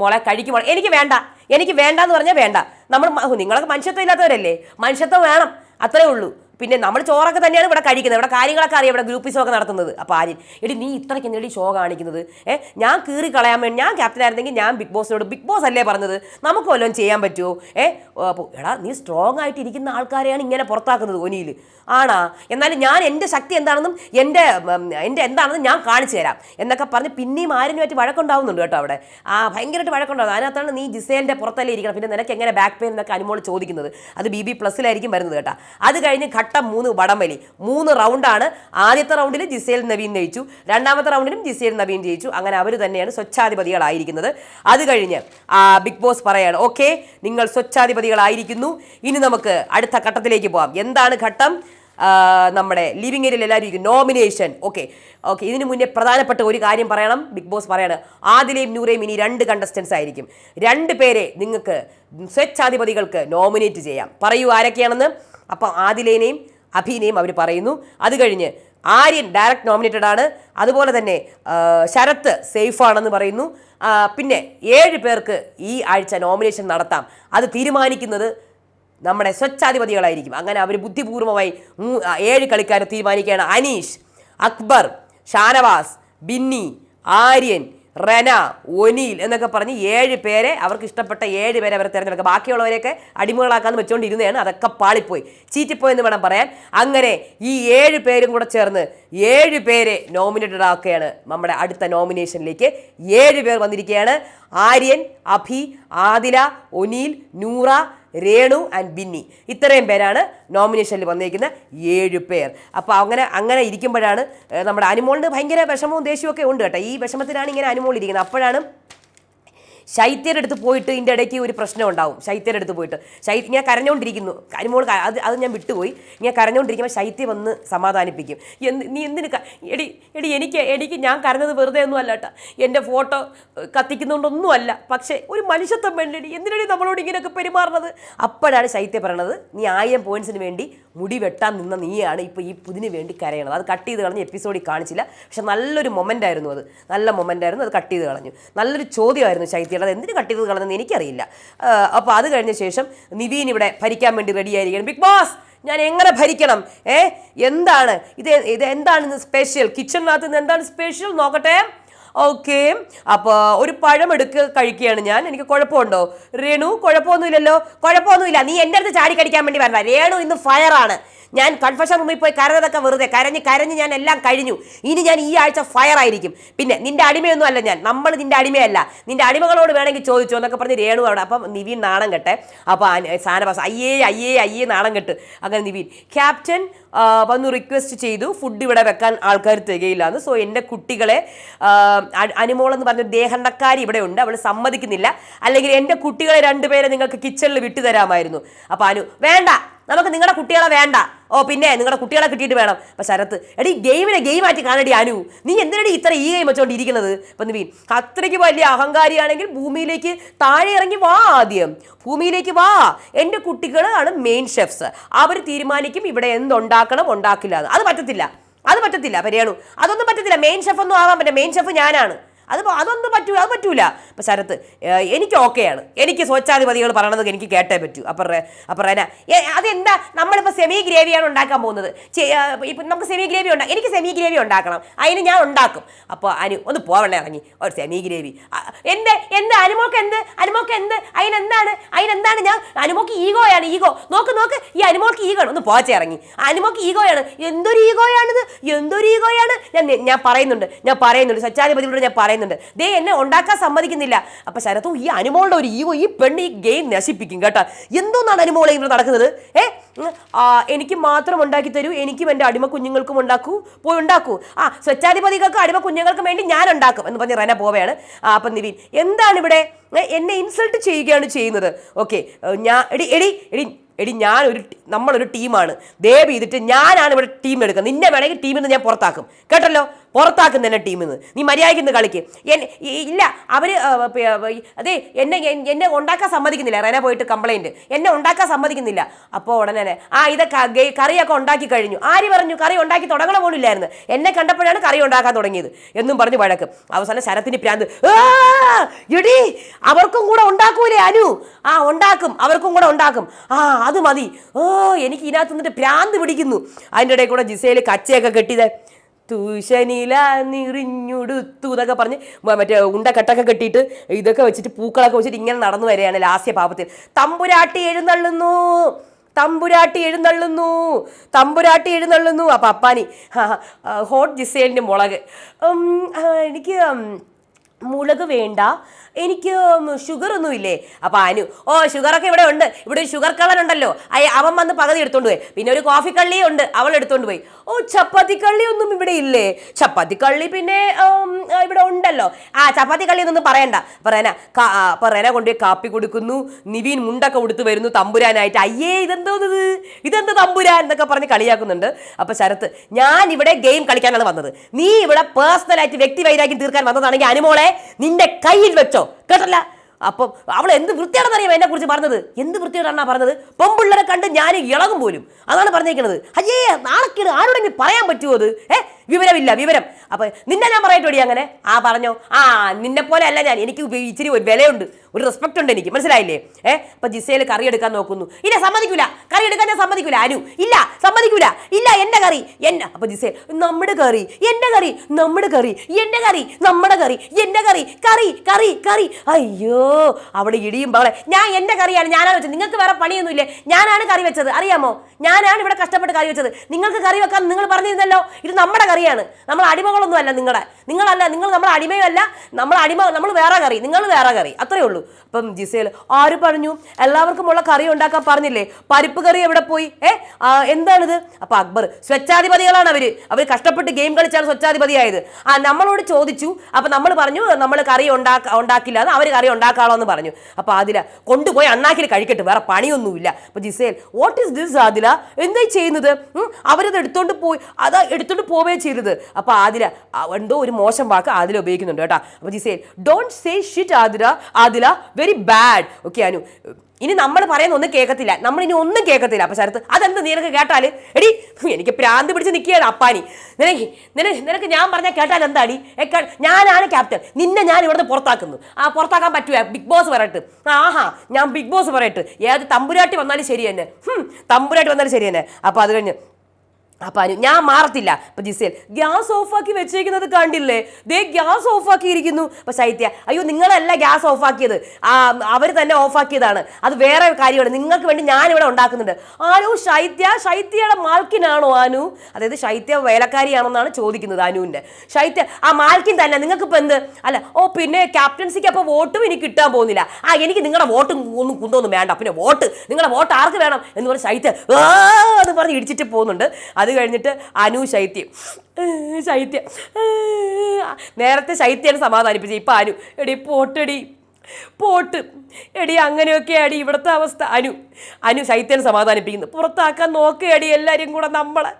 മുള കഴിക്കുമ്പോൾ എനിക്ക് വേണ്ട. എനിക്ക് വേണ്ട എന്ന് പറഞ്ഞാൽ വേണ്ട. നമ്മൾ നിങ്ങളൊക്കെ മനുഷ്യത്വം ഇല്ലാത്തവരല്ലേ? മനുഷ്യത്വം വേണം. അത്രേ ഉള്ളൂ. പിന്നെ നമ്മൾ ചോറൊക്കെ തന്നെയാണ് ഇവിടെ കഴിക്കുന്നത്. ഇവിടെ കാര്യങ്ങളൊക്കെ അറിയാം. ഇവിടെ ഗ്രൂപ്പിസോ ഒക്കെ നടത്തുന്നത്. അപ്പോൾ ആര്യൻ എടി നീ ഇത്രയ്ക്ക് എന്നിട്ട് ഷോ കാണിക്കുന്നത്? ഏ? ഞാൻ കീറി കളയാൻ വേണ്ടി ഞാൻ ക്യാപ്റ്റൻ ആയിരുന്നെങ്കിൽ ഞാൻ ബിഗ് ബോസിനോട് ബിഗ് ബോസ് അല്ലേ പറഞ്ഞത്? നമുക്ക് വല്ലതും ചെയ്യാൻ പറ്റുമോ ഏ? അപ്പോൾ എടാ നീ സ്ട്രോങ് ആയിട്ട് ഇരിക്കുന്ന ആൾക്കാരെയാണ് ഇങ്ങനെ പുറത്താക്കുന്നത് ഒനിയിൽ ആണാ? എന്നാലും ഞാൻ എന്റെ ശക്തി എന്താണെന്നും എന്റെ എന്റെ എന്താണെന്നും ഞാൻ കാണിച്ചു തരാം. എന്നൊക്കെ പറഞ്ഞ് പിന്നെയും ആര്യനുമായിട്ട് വഴക്കുണ്ടാവുന്നുണ്ട് കേട്ടോ അവിടെ. ആ ഭയങ്കരമായിട്ട് വഴക്കുണ്ടാവും. അതിനകത്താണ് നീ ജിസേലിന്റെ പുറത്തല്ലേ ഇരിക്കണം പിന്നെ നിനക്ക് എങ്ങനെ ബാക്ക് പെയിൻ എന്നൊക്കെ അനുമോൾ ചോദിക്കുന്നത്. അത് ബി ബി പ്ലസ്സിലായിരിക്കും വരുന്നത് കേട്ടോ. അത് കഴിഞ്ഞ് ഘട്ടം മൂന്ന് വടംവലി. മൂന്ന് റൗണ്ടാണ്. ആദ്യത്തെ റൗണ്ടിൽ ജിസേൽ നവീൻ ജയിച്ചു. രണ്ടാമത്തെ റൗണ്ടിലും ജിസേൽ നവീൻ ജയിച്ചു. അങ്ങനെ അവർ തന്നെയാണ് സ്വച്ഛാധിപതികളായിരിക്കുന്നത്. അത് കഴിഞ്ഞ് ബിഗ് ബോസ് പറയാണ് ഓക്കെ നിങ്ങൾ സ്വച്ഛാധിപതികളായിരിക്കുന്നു. ഇനി നമുക്ക് അടുത്ത ഘട്ടത്തിലേക്ക് പോകാം എന്താണ് ഘട്ടം? നമ്മുടെ ലിവിംഗ് ഏരിയയിൽ എല്ലാവരും ഇരിക്കും നോമിനേഷൻ ഓക്കെ ഓക്കെ. ഇതിനു മുന്നേ പ്രധാനപ്പെട്ട ഒരു കാര്യം പറയണം. ബിഗ് ബോസ് പറയാണ് ആദിലെയും നൂറേയും ഇനി രണ്ട് കണ്ടസ്റ്റൻസ് ആയിരിക്കും. രണ്ട് പേരെ നിങ്ങൾക്ക് സ്വച്ഛാധിപതികൾക്ക് നോമിനേറ്റ് ചെയ്യാം. പറയൂ ആരൊക്കെയാണെന്ന്? അപ്പം ആദിലേനെയും അഭിനെയും അവർ പറയുന്നു. അത് കഴിഞ്ഞ് ആര്യൻ ഡയറക്റ്റ് നോമിനേറ്റഡ് ആണ്. അതുപോലെ തന്നെ ശരത്ത് സേഫ് ആണെന്ന് പറയുന്നു. പിന്നെ ഏഴ് പേർക്ക് ഈ ആഴ്ച നോമിനേഷൻ നടത്താം. അത് തീരുമാനിക്കുന്നത് നമ്മുടെ സ്വച്ഛാധിപതികളായിരിക്കും. അങ്ങനെ അവർ ബുദ്ധിപൂർവമായി ഏഴ് കളിക്കാരെ തീരുമാനിക്കുകയാണ്. അനീഷ് അക്ബർ ഷാനവാസ് ബിന്നി ആര്യൻ റെന ഒനീൽ എന്നൊക്കെ പറഞ്ഞ് ഏഴ് പേരെ അവർക്ക് ഇഷ്ടപ്പെട്ട ഏഴ് പേരെ അവർ തിരഞ്ഞെടുക്കുക. ബാക്കിയുള്ളവരെയൊക്കെ അടിമകളാക്കാന്ന് വെച്ചുകൊണ്ടിരുന്നതാണ് അതൊക്കെ പാളിപ്പോയി. ചീറ്റിപ്പോയെന്ന് വേണം പറയാൻ. അങ്ങനെ ഈ ഏഴ് പേരും കൂടെ ചേർന്ന് ഏഴ് പേരെ നോമിനേറ്റഡ് ആക്കുകയാണ് നമ്മുടെ അടുത്ത നോമിനേഷനിലേക്ക് ഏഴ് പേർ വന്നിരിക്കുകയാണ്. ആര്യൻ അഭി ആദില ഒനീൽ നൂറ രേണു ആൻഡ് ബിന്നി. ഇത്രയും പേരാണ് നോമിനേഷനിൽ വന്നിരിക്കുന്ന ഏഴ് പേർ. അപ്പോൾ അങ്ങനെ അങ്ങനെ ഇരിക്കുമ്പോഴാണ് നമ്മുടെ അനുമോളിന് ഭയങ്കര വിഷമവും ദേഷ്യവും ഒക്കെ ഉണ്ട് കേട്ടോ. ഈ വിഷമത്തിലാണ് ഇങ്ങനെ അനുമോൾ ഇരിക്കുന്നത്. അപ്പോഴാണ് ശൈത്യയുടെ അടുത്ത് പോയിട്ട് ഇതിന്റെ ഇടയ്ക്ക് ഒരു പ്രശ്നം ഉണ്ടാവും. ശൈത്യയുടെ അടുത്ത് പോയിട്ട്. ശൈത്യ ഇങ്ങനെ കരഞ്ഞുകൊണ്ടിരിക്കുന്നു കരിമോൾ അത് അത് ഞാൻ വിട്ടുപോയി. ഇങ്ങനെ കരഞ്ഞുകൊണ്ടിരിക്കുമ്പോൾ ശൈത്യം വന്ന് സമാധാനിപ്പിക്കും. എന്ത് നീ എന്തിന് എടി എടി എനിക്ക് എനിക്ക് ഞാൻ കരഞ്ഞത് വെറുതെ ഒന്നും അല്ല കേട്ടോ എന്റെ ഫോട്ടോ കത്തിക്കുന്നതുകൊണ്ടൊന്നും അല്ല. പക്ഷേ ഒരു മനുഷ്യത്വം വേണ്ടി എന്തിനടി നമ്മളോട് ഇങ്ങനെയൊക്കെ പെരുമാറുന്നത്? അപ്പോഴാണ് ശൈത്യം പറയണത് നീ ആയിരം പോയിൻസിന് വേണ്ടി മുടി വെട്ടാൻ നിന്ന നീയാണ് ഇപ്പോൾ ഈ പുതിന് വേണ്ടി കരയണത്. അത് കട്ട് ചെയ്ത് കളഞ്ഞ് എപ്പിസോഡിൽ കാണിച്ചില്ല. പക്ഷെ നല്ലൊരു മൊമെന്റ് ആയിരുന്നു അത്. നല്ല മൊമെന്റ് ആയിരുന്നു അത് കട്ട് ചെയ്ത് കളഞ്ഞു. നല്ലൊരു ചോദ്യമായിരുന്നു ശൈത്യയുടെ അത് എന്തിന് കട്ട് ചെയ്ത് കളഞ്ഞെന്ന് എനിക്കറിയില്ല അപ്പോൾ അത് കഴിഞ്ഞ ശേഷം നിവീൻ ഇവിടെ ഭരിക്കാൻ വേണ്ടി റെഡിയായിരിക്കണം ബിഗ് ബോസ് ഞാൻ എങ്ങനെ ഭരിക്കണം? ഏ എന്താണ്? ഇത് ഇത് എന്താണ് ഇന്ന് സ്പെഷ്യൽ കിച്ചണിനകത്ത് നിന്ന് എന്താണ് സ്പെഷ്യൽ നോക്കട്ടെ. ഓക്കെ അപ്പോൾ ഒരു പഴം എടുക്കുക കഴിക്കുകയാണ് ഞാൻ. എനിക്ക് കുഴപ്പമുണ്ടോ? രേണു കുഴപ്പമൊന്നുമില്ലല്ലോ. കുഴപ്പമൊന്നുമില്ല. നീ എന്റെ അടുത്ത് ചാടി കടിക്കാൻ വേണ്ടി വരണ്ട രേണു ഇന്ന് ഫയറാണ് ഞാൻ കൺഫഷൻ റൂമിൽ പോയി കരഞ്ഞതൊക്കെ വെറുതെ. കരഞ്ഞ് കരഞ്ഞ് ഞാൻ എല്ലാം കഴിഞ്ഞു. ഇനി ഞാൻ ഈ ആഴ്ച ഫയർ ആയിരിക്കും. പിന്നെ നിന്റെ അടിമയൊന്നും അല്ല ഞാൻ. നമ്മൾ നിന്റെ അടിമയല്ല. നിന്റെ അടിമകളോട് വേണമെങ്കിൽ ചോദിച്ചോ എന്നൊക്കെ പറഞ്ഞ് രേണു അവിടെ. അപ്പം നിവീൻ നാണം കെട്ടെ. അപ്പോൾ സാനവാസ് അയ്യേ അയ്യേ അയ്യേ നാണം കെട്ട്. അങ്ങനെ നിവീൻ ക്യാപ്റ്റൻ വന്ന് റിക്വസ്റ്റ് ചെയ്തു. ഫുഡ് ഇവിടെ വെക്കാൻ ആൾക്കാർ തികയില്ലാന്ന്. സോ എന്റെ കുട്ടികളെ അനുമോളെന്ന് എന്ന് പറഞ്ഞ ദേഹണ്ണക്കാരി ഇവിടെ ഉണ്ട്. അവൾ സമ്മതിക്കുന്നില്ല. അല്ലെങ്കിൽ എന്റെ കുട്ടികളെ രണ്ടുപേരെ നിങ്ങൾക്ക് കിച്ചണിൽ വിട്ടുതരാമായിരുന്നു. അപ്പോൾ അനു വേണ്ട. നമുക്ക് നിങ്ങളുടെ കുട്ടികളെ വേണ്ട. ഓ പിന്നെ നിങ്ങളുടെ കുട്ടികളെ കിട്ടിയിട്ട് വേണം. അപ്പം ശരത്ത് എടി ഗെയിമിനെ ഗെയിമായിട്ട് കാണടി അനു. നീ എന്തിനടി ഇത്ര ഈ ഗെയിം വെച്ചോണ്ടിരിക്കുന്നത്? ഇപ്പം നിവീൻ അത്രയ്ക്ക് വലിയ അഹങ്കാരിയാണെങ്കിൽ ഭൂമിയിലേക്ക് താഴെ ഇറങ്ങി വാ ആദ്യം. ഭൂമിയിലേക്ക് വാ. എന്റെ കുട്ടികളാണ് മെയിൻ ഷെഫ്സ് അവർ തീരുമാനിക്കും ഇവിടെ എന്തുണ്ടാക്കണം ഉണ്ടാക്കില്ല അത് പറ്റത്തില്ല. അത് പറ്റത്തില്ല പരിയാണു. അതൊന്നും പറ്റത്തില്ല. മെയിൻ ഷെഫ് ഒന്നും ആവാൻ പറ്റില്ല. മെയിൻ ഷെഫ് ഞാനാണ്. അത് അതൊന്നും പറ്റൂല അത് പറ്റൂല. അപ്പം ശരത്ത് എനിക്ക് ഓക്കെയാണ്. എനിക്ക് സ്വച്ഛാധിപതികൾ പറയണത് എനിക്ക് കേട്ടേ പറ്റൂ. അപ്പം അപ്പം റേന അതെന്താ? നമ്മളിപ്പോൾ സെമി ഗ്രേവിയാണ് ഉണ്ടാക്കാൻ പോകുന്നത്. ഇപ്പം നമുക്ക് സെമി ഗ്രേവി ഉണ്ടാ എനിക്ക് സെമി ഗ്രേവി ഉണ്ടാക്കണം. അതിന് ഞാൻ ഉണ്ടാക്കും. അപ്പോൾ അനു ഒന്ന് പോവണേ ഇറങ്ങി. ഒരു സെമി ഗ്രേവി എന്ത് എന്ത്? അനുമോക്ക് എന്ത്? അനുമോക്ക് എന്ത്? അതിനെന്താണ് അതിനെന്താണ് ഞാൻ? അനുമോക്ക് ഈഗോയാണ് ഈഗോ. നോക്ക് നോക്ക്. ഈ അനുമോക്ക് ഈഗോ ആണ്. ഒന്ന് പോച്ചേ ഇറങ്ങി. അനുമോക്ക് ഈഗോയാണ്. എന്തൊരു ഈഗോയാണിത്? എന്തൊരു ഈഗോയാണ്? ഞാൻ ഞാൻ പറയുന്നുണ്ട്. ഞാൻ പറയുന്നുണ്ട്. സച്ചാധിപതിയോട് ഞാൻ പറയുന്നുണ്ട്. ദേ എന്നെ ഉണ്ടാക്കാൻ സമ്മതിക്കുന്നില്ല. അപ്പൊ ശരത്തു ഈ അനുമോളുടെ ഒരു ഈവോ ഈ പെണ്ണ് ഈ ഗെയിം നശിപ്പിക്കും കേട്ടോ. എന്തോന്നാണ് അനുമോളെ ഇവിടെ നടക്കുന്നത്? ഏ? എനിക്ക് മാത്രം ഉണ്ടാക്കി തരൂ എനിക്കും എന്റെ അടിമ കുഞ്ഞുങ്ങൾക്കും ഉണ്ടാക്കൂ പോയി ഉണ്ടാക്കൂ. ആ സ്വച്ഛാധിപതികൾക്കും അടിമ കുഞ്ഞുങ്ങൾക്കും വേണ്ടി ഞാൻ ഉണ്ടാക്കും എന്ന് പറഞ്ഞ് റന പോവയാണ് അപ്പം നിവിൻ എന്താണ് ഇവിടെ എന്നെ ഇൻസൾട്ട് ചെയ്യുകയാണ് ചെയ്യുന്നത്. ഓക്കെ ഞാൻ എടി എടി എടി എടി ഞാനൊരു നമ്മളൊരു ടീമാണ്. ദയവ് ചെയ്തിട്ട് ഞാനാണ് ഇവിടെ ടീം എടുക്കുന്നത്. നിന്നെ വേണമെങ്കിൽ ടീമിൽ നിന്ന് ഞാൻ പുറത്താക്കും. കേട്ടല്ലോ? പുറത്താക്കും തന്നെ ടീമിൽ നിന്ന് നീ മര്യാദയ്ക്ക് നിന്ന് കളിക്ക്. ഇല്ല അവർ അതെ എന്നെ എന്നെ ഉണ്ടാക്കാൻ സമ്മതിക്കുന്നില്ല. റെന പോയിട്ട് കംപ്ലൈന്റ് എന്നെ ഉണ്ടാക്കാൻ സമ്മതിക്കുന്നില്ല. അപ്പോൾ ഉടനെ ആ ഇതൊക്കെ കറിയൊക്കെ ഉണ്ടാക്കി കഴിഞ്ഞു. ആര് പറഞ്ഞു കറി ഉണ്ടാക്കി തുടങ്ങണ പോലില്ലായിരുന്നു എന്നെ കണ്ടപ്പോഴാണ് കറി ഉണ്ടാക്കാൻ തുടങ്ങിയത്. എന്നും പറഞ്ഞു വഴക്ക്. അവസാനം ശരത്തിന് പ്രാന്ത് എടീ അവർക്കും കൂടെ ഉണ്ടാക്കൂലേ അനു? ആ ഉണ്ടാക്കും. അവർക്കും കൂടെ ഉണ്ടാക്കും. ആ അത് മതി. ഓ എനിക്ക് ഇതിനകത്ത് നിന്നിട്ട് പ്രാന്ത് പിടിക്കുന്നു. അതിന്റെ ഇടയിൽ കൂടെ ജിസയിൽ കച്ചയൊക്കെ കെട്ടിയത്. തൂശനില നിറിഞ്ഞുടുത്തു എന്നൊക്കെ പറഞ്ഞ് മറ്റേ ഉണ്ടക്കെട്ടൊക്കെ കെട്ടിയിട്ട് ഇതൊക്കെ വെച്ചിട്ട് പൂക്കളൊക്കെ വെച്ചിട്ട് ഇങ്ങനെ നടന്നു വരികയാണ് ലാസ്യ പാപത്തിൽ. തമ്പുരാട്ടി എഴുന്നള്ളുന്നു. തമ്പുരാട്ടി എഴുന്നള്ളുന്നു. തമ്പുരാട്ടി എഴുന്നള്ളുന്നു. അപ്പം അപ്പാനി ഹോട്ട് ജിസേലിന്റെ മുളക്. എനിക്ക് മുളക് വേണ്ട. എനിക്ക് ഷുഗർ ഒന്നും ഇല്ലേ അപ്പം അനു ഓ ഷുഗറൊക്കെ ഇവിടെ ഉണ്ട്. ഇവിടെ ഒരു ഷുഗർ കളർ ഉണ്ടല്ലോ. അയ അവൻ വന്ന് പകുതി എടുത്തോണ്ട് പോയി. പിന്നെ ഒരു കോഫി കള്ളി ഉണ്ട്. അവൾ എടുത്തോണ്ട് പോയി. ഓ ചപ്പാത്തി കള്ളി ഒന്നും ഇവിടെ ഇല്ലേ? ചപ്പാത്തി കള്ളി പിന്നെ ഇവിടെ ഉണ്ടല്ലോ. ആ ചപ്പാത്തി കള്ളി എന്നൊന്നും പറയണ്ട. പറയന പറയന കൊണ്ടുപോയി കാപ്പി കൊടുക്കുന്നു. നിവീൻ മുണ്ടൊക്കെ ഉടുത്ത് വരുന്നു തമ്പുരാനായിട്ട്. അയ്യേ ഇതെന്തോന്നത്? ഇതെന്ത് തമ്പുരാൻ എന്നൊക്കെ പറഞ്ഞ് കളിയാക്കുന്നുണ്ട്. അപ്പം ശരത്ത് ഞാൻ ഇവിടെ ഗെയിം കളിക്കാനാണ് വന്നത്. നീ ഇവിടെ പേഴ്സണലായിട്ട് വ്യക്തി വൈരാഗ്യം തീർക്കാൻ വന്നതാണെങ്കിൽ അനുമോളെ നിന്റെ കയ്യിൽ വെച്ചോ. കേട്ടല്ല? അപ്പം അവൾ എന്ത് വൃത്തിയാണെന്ന് അറിയാം എന്നെ കുറിച്ച് പറഞ്ഞത്? എന്ത് വൃത്തിയോടാണ് പറഞ്ഞത്? പെമ്പിള്ളരെ കണ്ട് ഞാൻ ഇളകും പോലും. അതാണ് പറഞ്ഞേക്കുന്നത് അയ്യേ നാളെ ആരോടെങ്കിലും പറയാൻ പറ്റുമോ അത്? ഏ? വിവരമില്ല വിവരം. അപ്പൊ നിന്നെ ഞാൻ പറയട്ടോടി അങ്ങനെ. ആ പറഞ്ഞോ. ആ നിന്നെ പോലെ അല്ല ഞാൻ. എനിക്ക് ഇച്ചിരി ഒരു വിലയുണ്ട്. ഒരു റെസ്പെക്ട് ഉണ്ട് എനിക്ക്. മനസ്സിലായില്ലേ? ഏ അപ്പൊ ജിസയിൽ കറി എടുക്കാൻ നോക്കുന്നു. ഇല്ല സമ്മതിക്കൂല. കറി എടുക്കാൻ ഞാൻ സമ്മതിക്കൂല. അനു ഇല്ല സമ്മതിക്കൂല. ഇല്ല എന്റെ കറി എന്നെ. അപ്പൊ ജിസേൽ നമ്മുടെ കറി എന്റെ കറി നമ്മുടെ കറി എന്റെ കറി നമ്മുടെ കറി എന്റെ കറി കറി കറി കറി. അയ്യോ അവിടെ ഇടിയും അവളെ ഞാൻ എന്റെ കറിയാണ് ഞാനാണ് വെച്ചത്. നിങ്ങൾക്ക് വേറെ പണിയൊന്നുമില്ലേ? ഞാനാണ് കറി വെച്ചത്. അറിയാമോ? ഞാനാണ് ഇവിടെ കഷ്ടപ്പെട്ട് കറി വെച്ചത്. നിങ്ങൾക്ക് കറി വെക്കാൻ നിങ്ങൾ പറഞ്ഞിരുന്നല്ലോ. ഇത് നമ്മുടെ കറിയാണ്. നമ്മൾ അടിമകളൊന്നും അല്ല നിങ്ങളുടെ നിങ്ങളല്ല നിങ്ങൾ നമ്മൾ അടിമയല്ല നമ്മൾ അടിമ നമ്മൾ വേറെ കറി നിങ്ങൾ വേറെ കറി അത്രേ ഉള്ളൂ. അപ്പം ജിസേൽ ആര് പറഞ്ഞു? എല്ലാവർക്കും ഉള്ള കറി ഉണ്ടാക്കാൻ പറഞ്ഞില്ലേ? പരിപ്പ് കറി എവിടെ പോയി? ഏ? എന്താണിത്? അപ്പൊ അക്ബർ സ്വച്ഛാധിപതികളാണ് അവർ. അവർ കഷ്ടപ്പെട്ട് ഗെയിം കളിച്ചാണ് സ്വച്ഛാധിപതിയായത്. ആ നമ്മളോട് ചോദിച്ചു. അപ്പൊ നമ്മൾ പറഞ്ഞു നമ്മൾ കറി ഉണ്ടാക്ക ഉണ്ടാക്കില്ല അവർ കറി ഉണ്ടാക്കാളോ എന്ന് പറഞ്ഞു. അപ്പൊ ആദില കൊണ്ടുപോയി അണ്ണാക്കിൽ കഴിക്കട്ടെ വേറെ പണിയൊന്നുമില്ല. അപ്പൊ Gizele what is this Adhila? എന്തായി ചെയ്യുന്നത്? അവരത് എടുത്തോണ്ട് പോയി അത് എടുത്തോണ്ട് പോവുകയും ചെയ്തത് അപ്പൊ ആദില എന്തോ ഒരു മോശം വാക്ക് ആദില ഉപയോഗിക്കുന്നുണ്ട് കേട്ടോ. അപ്പൊ Gizele don't say shit Adhila. Adhila very bad okay Anu. ഇനി നമ്മൾ പറയുന്ന ഒന്നും കേൾക്കത്തില്ല. നമ്മൾ ഇനി ഒന്നും കേൾക്കത്തില്ല. അപ്പൊ ശരത്ത് അതെന്ത് നിനക്ക് കേട്ടാൽ? എടി എനിക്ക് പ്രാന്ത് പിടിച്ച് നിൽക്കുകയാണ് അപ്പാനി. നിനക്ക് നിനക്ക് ഞാൻ പറഞ്ഞാൽ കേട്ടാൽ എന്താടി? ഞാനാണ് ക്യാപ്റ്റൻ. നിന്നെ ഞാൻ ഇവിടുന്ന് പുറത്താക്കുന്നു. ആ പുറത്താക്കാൻ പറ്റുക ബിഗ് ബോസ് പറയട്ട്. ആഹാ ഞാൻ ബിഗ് ബോസ് പറയട്ട്. ഏത് തമ്പുരാട്ടി വന്നാലും ശരി തന്നെ. തമ്പുരാട്ടി വന്നാലും ശരി തന്നെ. അപ്പൊ അത് കഴിഞ്ഞ് അപ്പൊ അനു ഞാൻ മാറത്തില്ല. അപ്പൊ ജിസേൽ ഗ്യാസ് ഓഫാക്കി വെച്ചേക്കുന്നത് കണ്ടില്ലേ? ദേ ഗ്യാസ് ഓഫാക്കി ഇരിക്കുന്നു അപ്പൊ ശൈത്യ അയ്യോ നിങ്ങളല്ല ഗ്യാസ് ഓഫാക്കിയത്. അവർ തന്നെ ഓഫാക്കിയതാണ്. അത് വേറെ കാര്യമാണ്. നിങ്ങൾക്ക് വേണ്ടി ഞാൻ ഇവിടെ ഉണ്ടാക്കുന്നുണ്ട്. ആനു ശൈത്യ ശൈത്യയുടെ മാൽക്കിനാണോ ആനു? അതായത് ശൈത്യ വേലക്കാരിയാണെന്നാണ് ചോദിക്കുന്നത് അനുവിന്റെ ശൈത്യ ആ മാൽക്കിൻ തന്നെ നിങ്ങൾക്ക് ഇപ്പൊ എന്ത്? അല്ല ഓ പിന്നെ ക്യാപ്റ്റൻസിക്ക് അപ്പൊ വോട്ടും എനിക്ക് കിട്ടാൻ പോകുന്നില്ല. ആ എനിക്ക് നിങ്ങളുടെ വോട്ടും ഒന്നും കുന്തൊന്നും വേണ്ട. പിന്നെ വോട്ട് നിങ്ങളുടെ വോട്ട് ആർക്ക് വേണം? എന്ന് പറഞ്ഞ് ശൈത്യ എന്ന് പറഞ്ഞ് ഇടിച്ചിട്ട് പോകുന്നുണ്ട്. അത് കഴിഞ്ഞിട്ട് അനു ശൈത്യം. ശൈത്യം. നേരത്തെ ശൈത്യാണ് സമാധാനിപ്പിച്ചത്. ഇപ്പം അനു. എടി പോട്ടടി. പോട്ട്. എടി അങ്ങനെയൊക്കെ അടി ഇവിടുത്തെ അവസ്ഥ. അനു. അനു ശൈത്യനെ സമാധാനിപ്പിക്കുന്നു പുറത്താക്കാൻ നോക്കുകയടി എല്ലാവരും കൂടെ നമ്മളെ.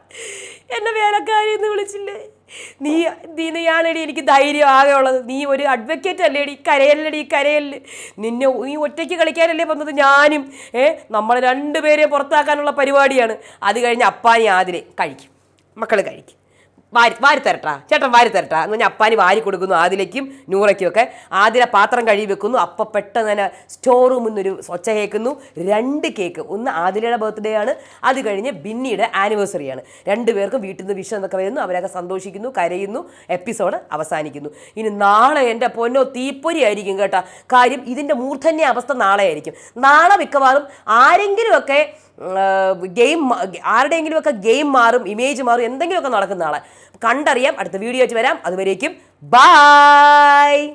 എന്നെ വേലക്കാരി എന്ന് വിളിച്ചില്ലേ? നീ നീ എനിക്ക് ധൈര്യം ആകെ ഉള്ളത്. നീ ഒരു അഡ്വക്കേറ്റ് അല്ലേടി കരയല്ലടി കരയല്ല്. നിന്നെ നീ ഒറ്റയ്ക്ക് കളിക്കാനല്ലേ വന്നത് ഞാനും. ഏ നമ്മളെ രണ്ടുപേരെ പുറത്താക്കാനുള്ള പരിപാടിയാണ്. അത് കഴിഞ്ഞ് അപ്പാനി ആതിരെ കഴിക്കും. മക്കൾ കഴിക്കും. വാരി വാരി തരട്ടാ. ചേട്ടൻ വാരി തരട്ടാ. എന്ന് പറഞ്ഞാൽ അപ്പാനി വാരി കൊടുക്കുന്നു ആദിലേക്കും നൂറയ്ക്കും ഒക്കെ. ആദില പാത്രം കഴുകി വെക്കുന്നു. അപ്പം പെട്ടെന്ന് തന്നെ സ്റ്റോർ റൂമിൽ നിന്നൊരു സ്വച്ഛ കേൾക്കുന്നു. രണ്ട് കേക്ക് ഒന്ന് ആദിലയുടെ ബർത്ത്ഡേ ആണ്. അത് കഴിഞ്ഞ് ബിന്നിയുടെ ആനിവേഴ്സറിയാണ് രണ്ടുപേർക്കും വീട്ടിൽ നിന്ന് വിഷം എന്നൊക്കെ വരുന്നു. അവരൊക്കെ സന്തോഷിക്കുന്നു കരയുന്നു. എപ്പിസോഡ് അവസാനിക്കുന്നു. ഇനി നാളെ എന്റെ പൊന്നോ തീപ്പൊരി ആയിരിക്കും കേട്ടോ. കാര്യം ഇതിന്റെ മൂർധന്യ അവസ്ഥ നാളെ ആയിരിക്കും നാളെ മിക്കവാറും ആരെങ്കിലുമൊക്കെ ഗെയിം ആരുടെയെങ്കിലുമൊക്കെ ഗെയിം മാറും ഇമേജ് മാറും എന്തെങ്കിലുമൊക്കെ നടക്കുന്ന ആളെ. കണ്ടറിയാം അടുത്ത വീഡിയോ വെച്ച് വരാം. അതുവരേക്കും ബായ്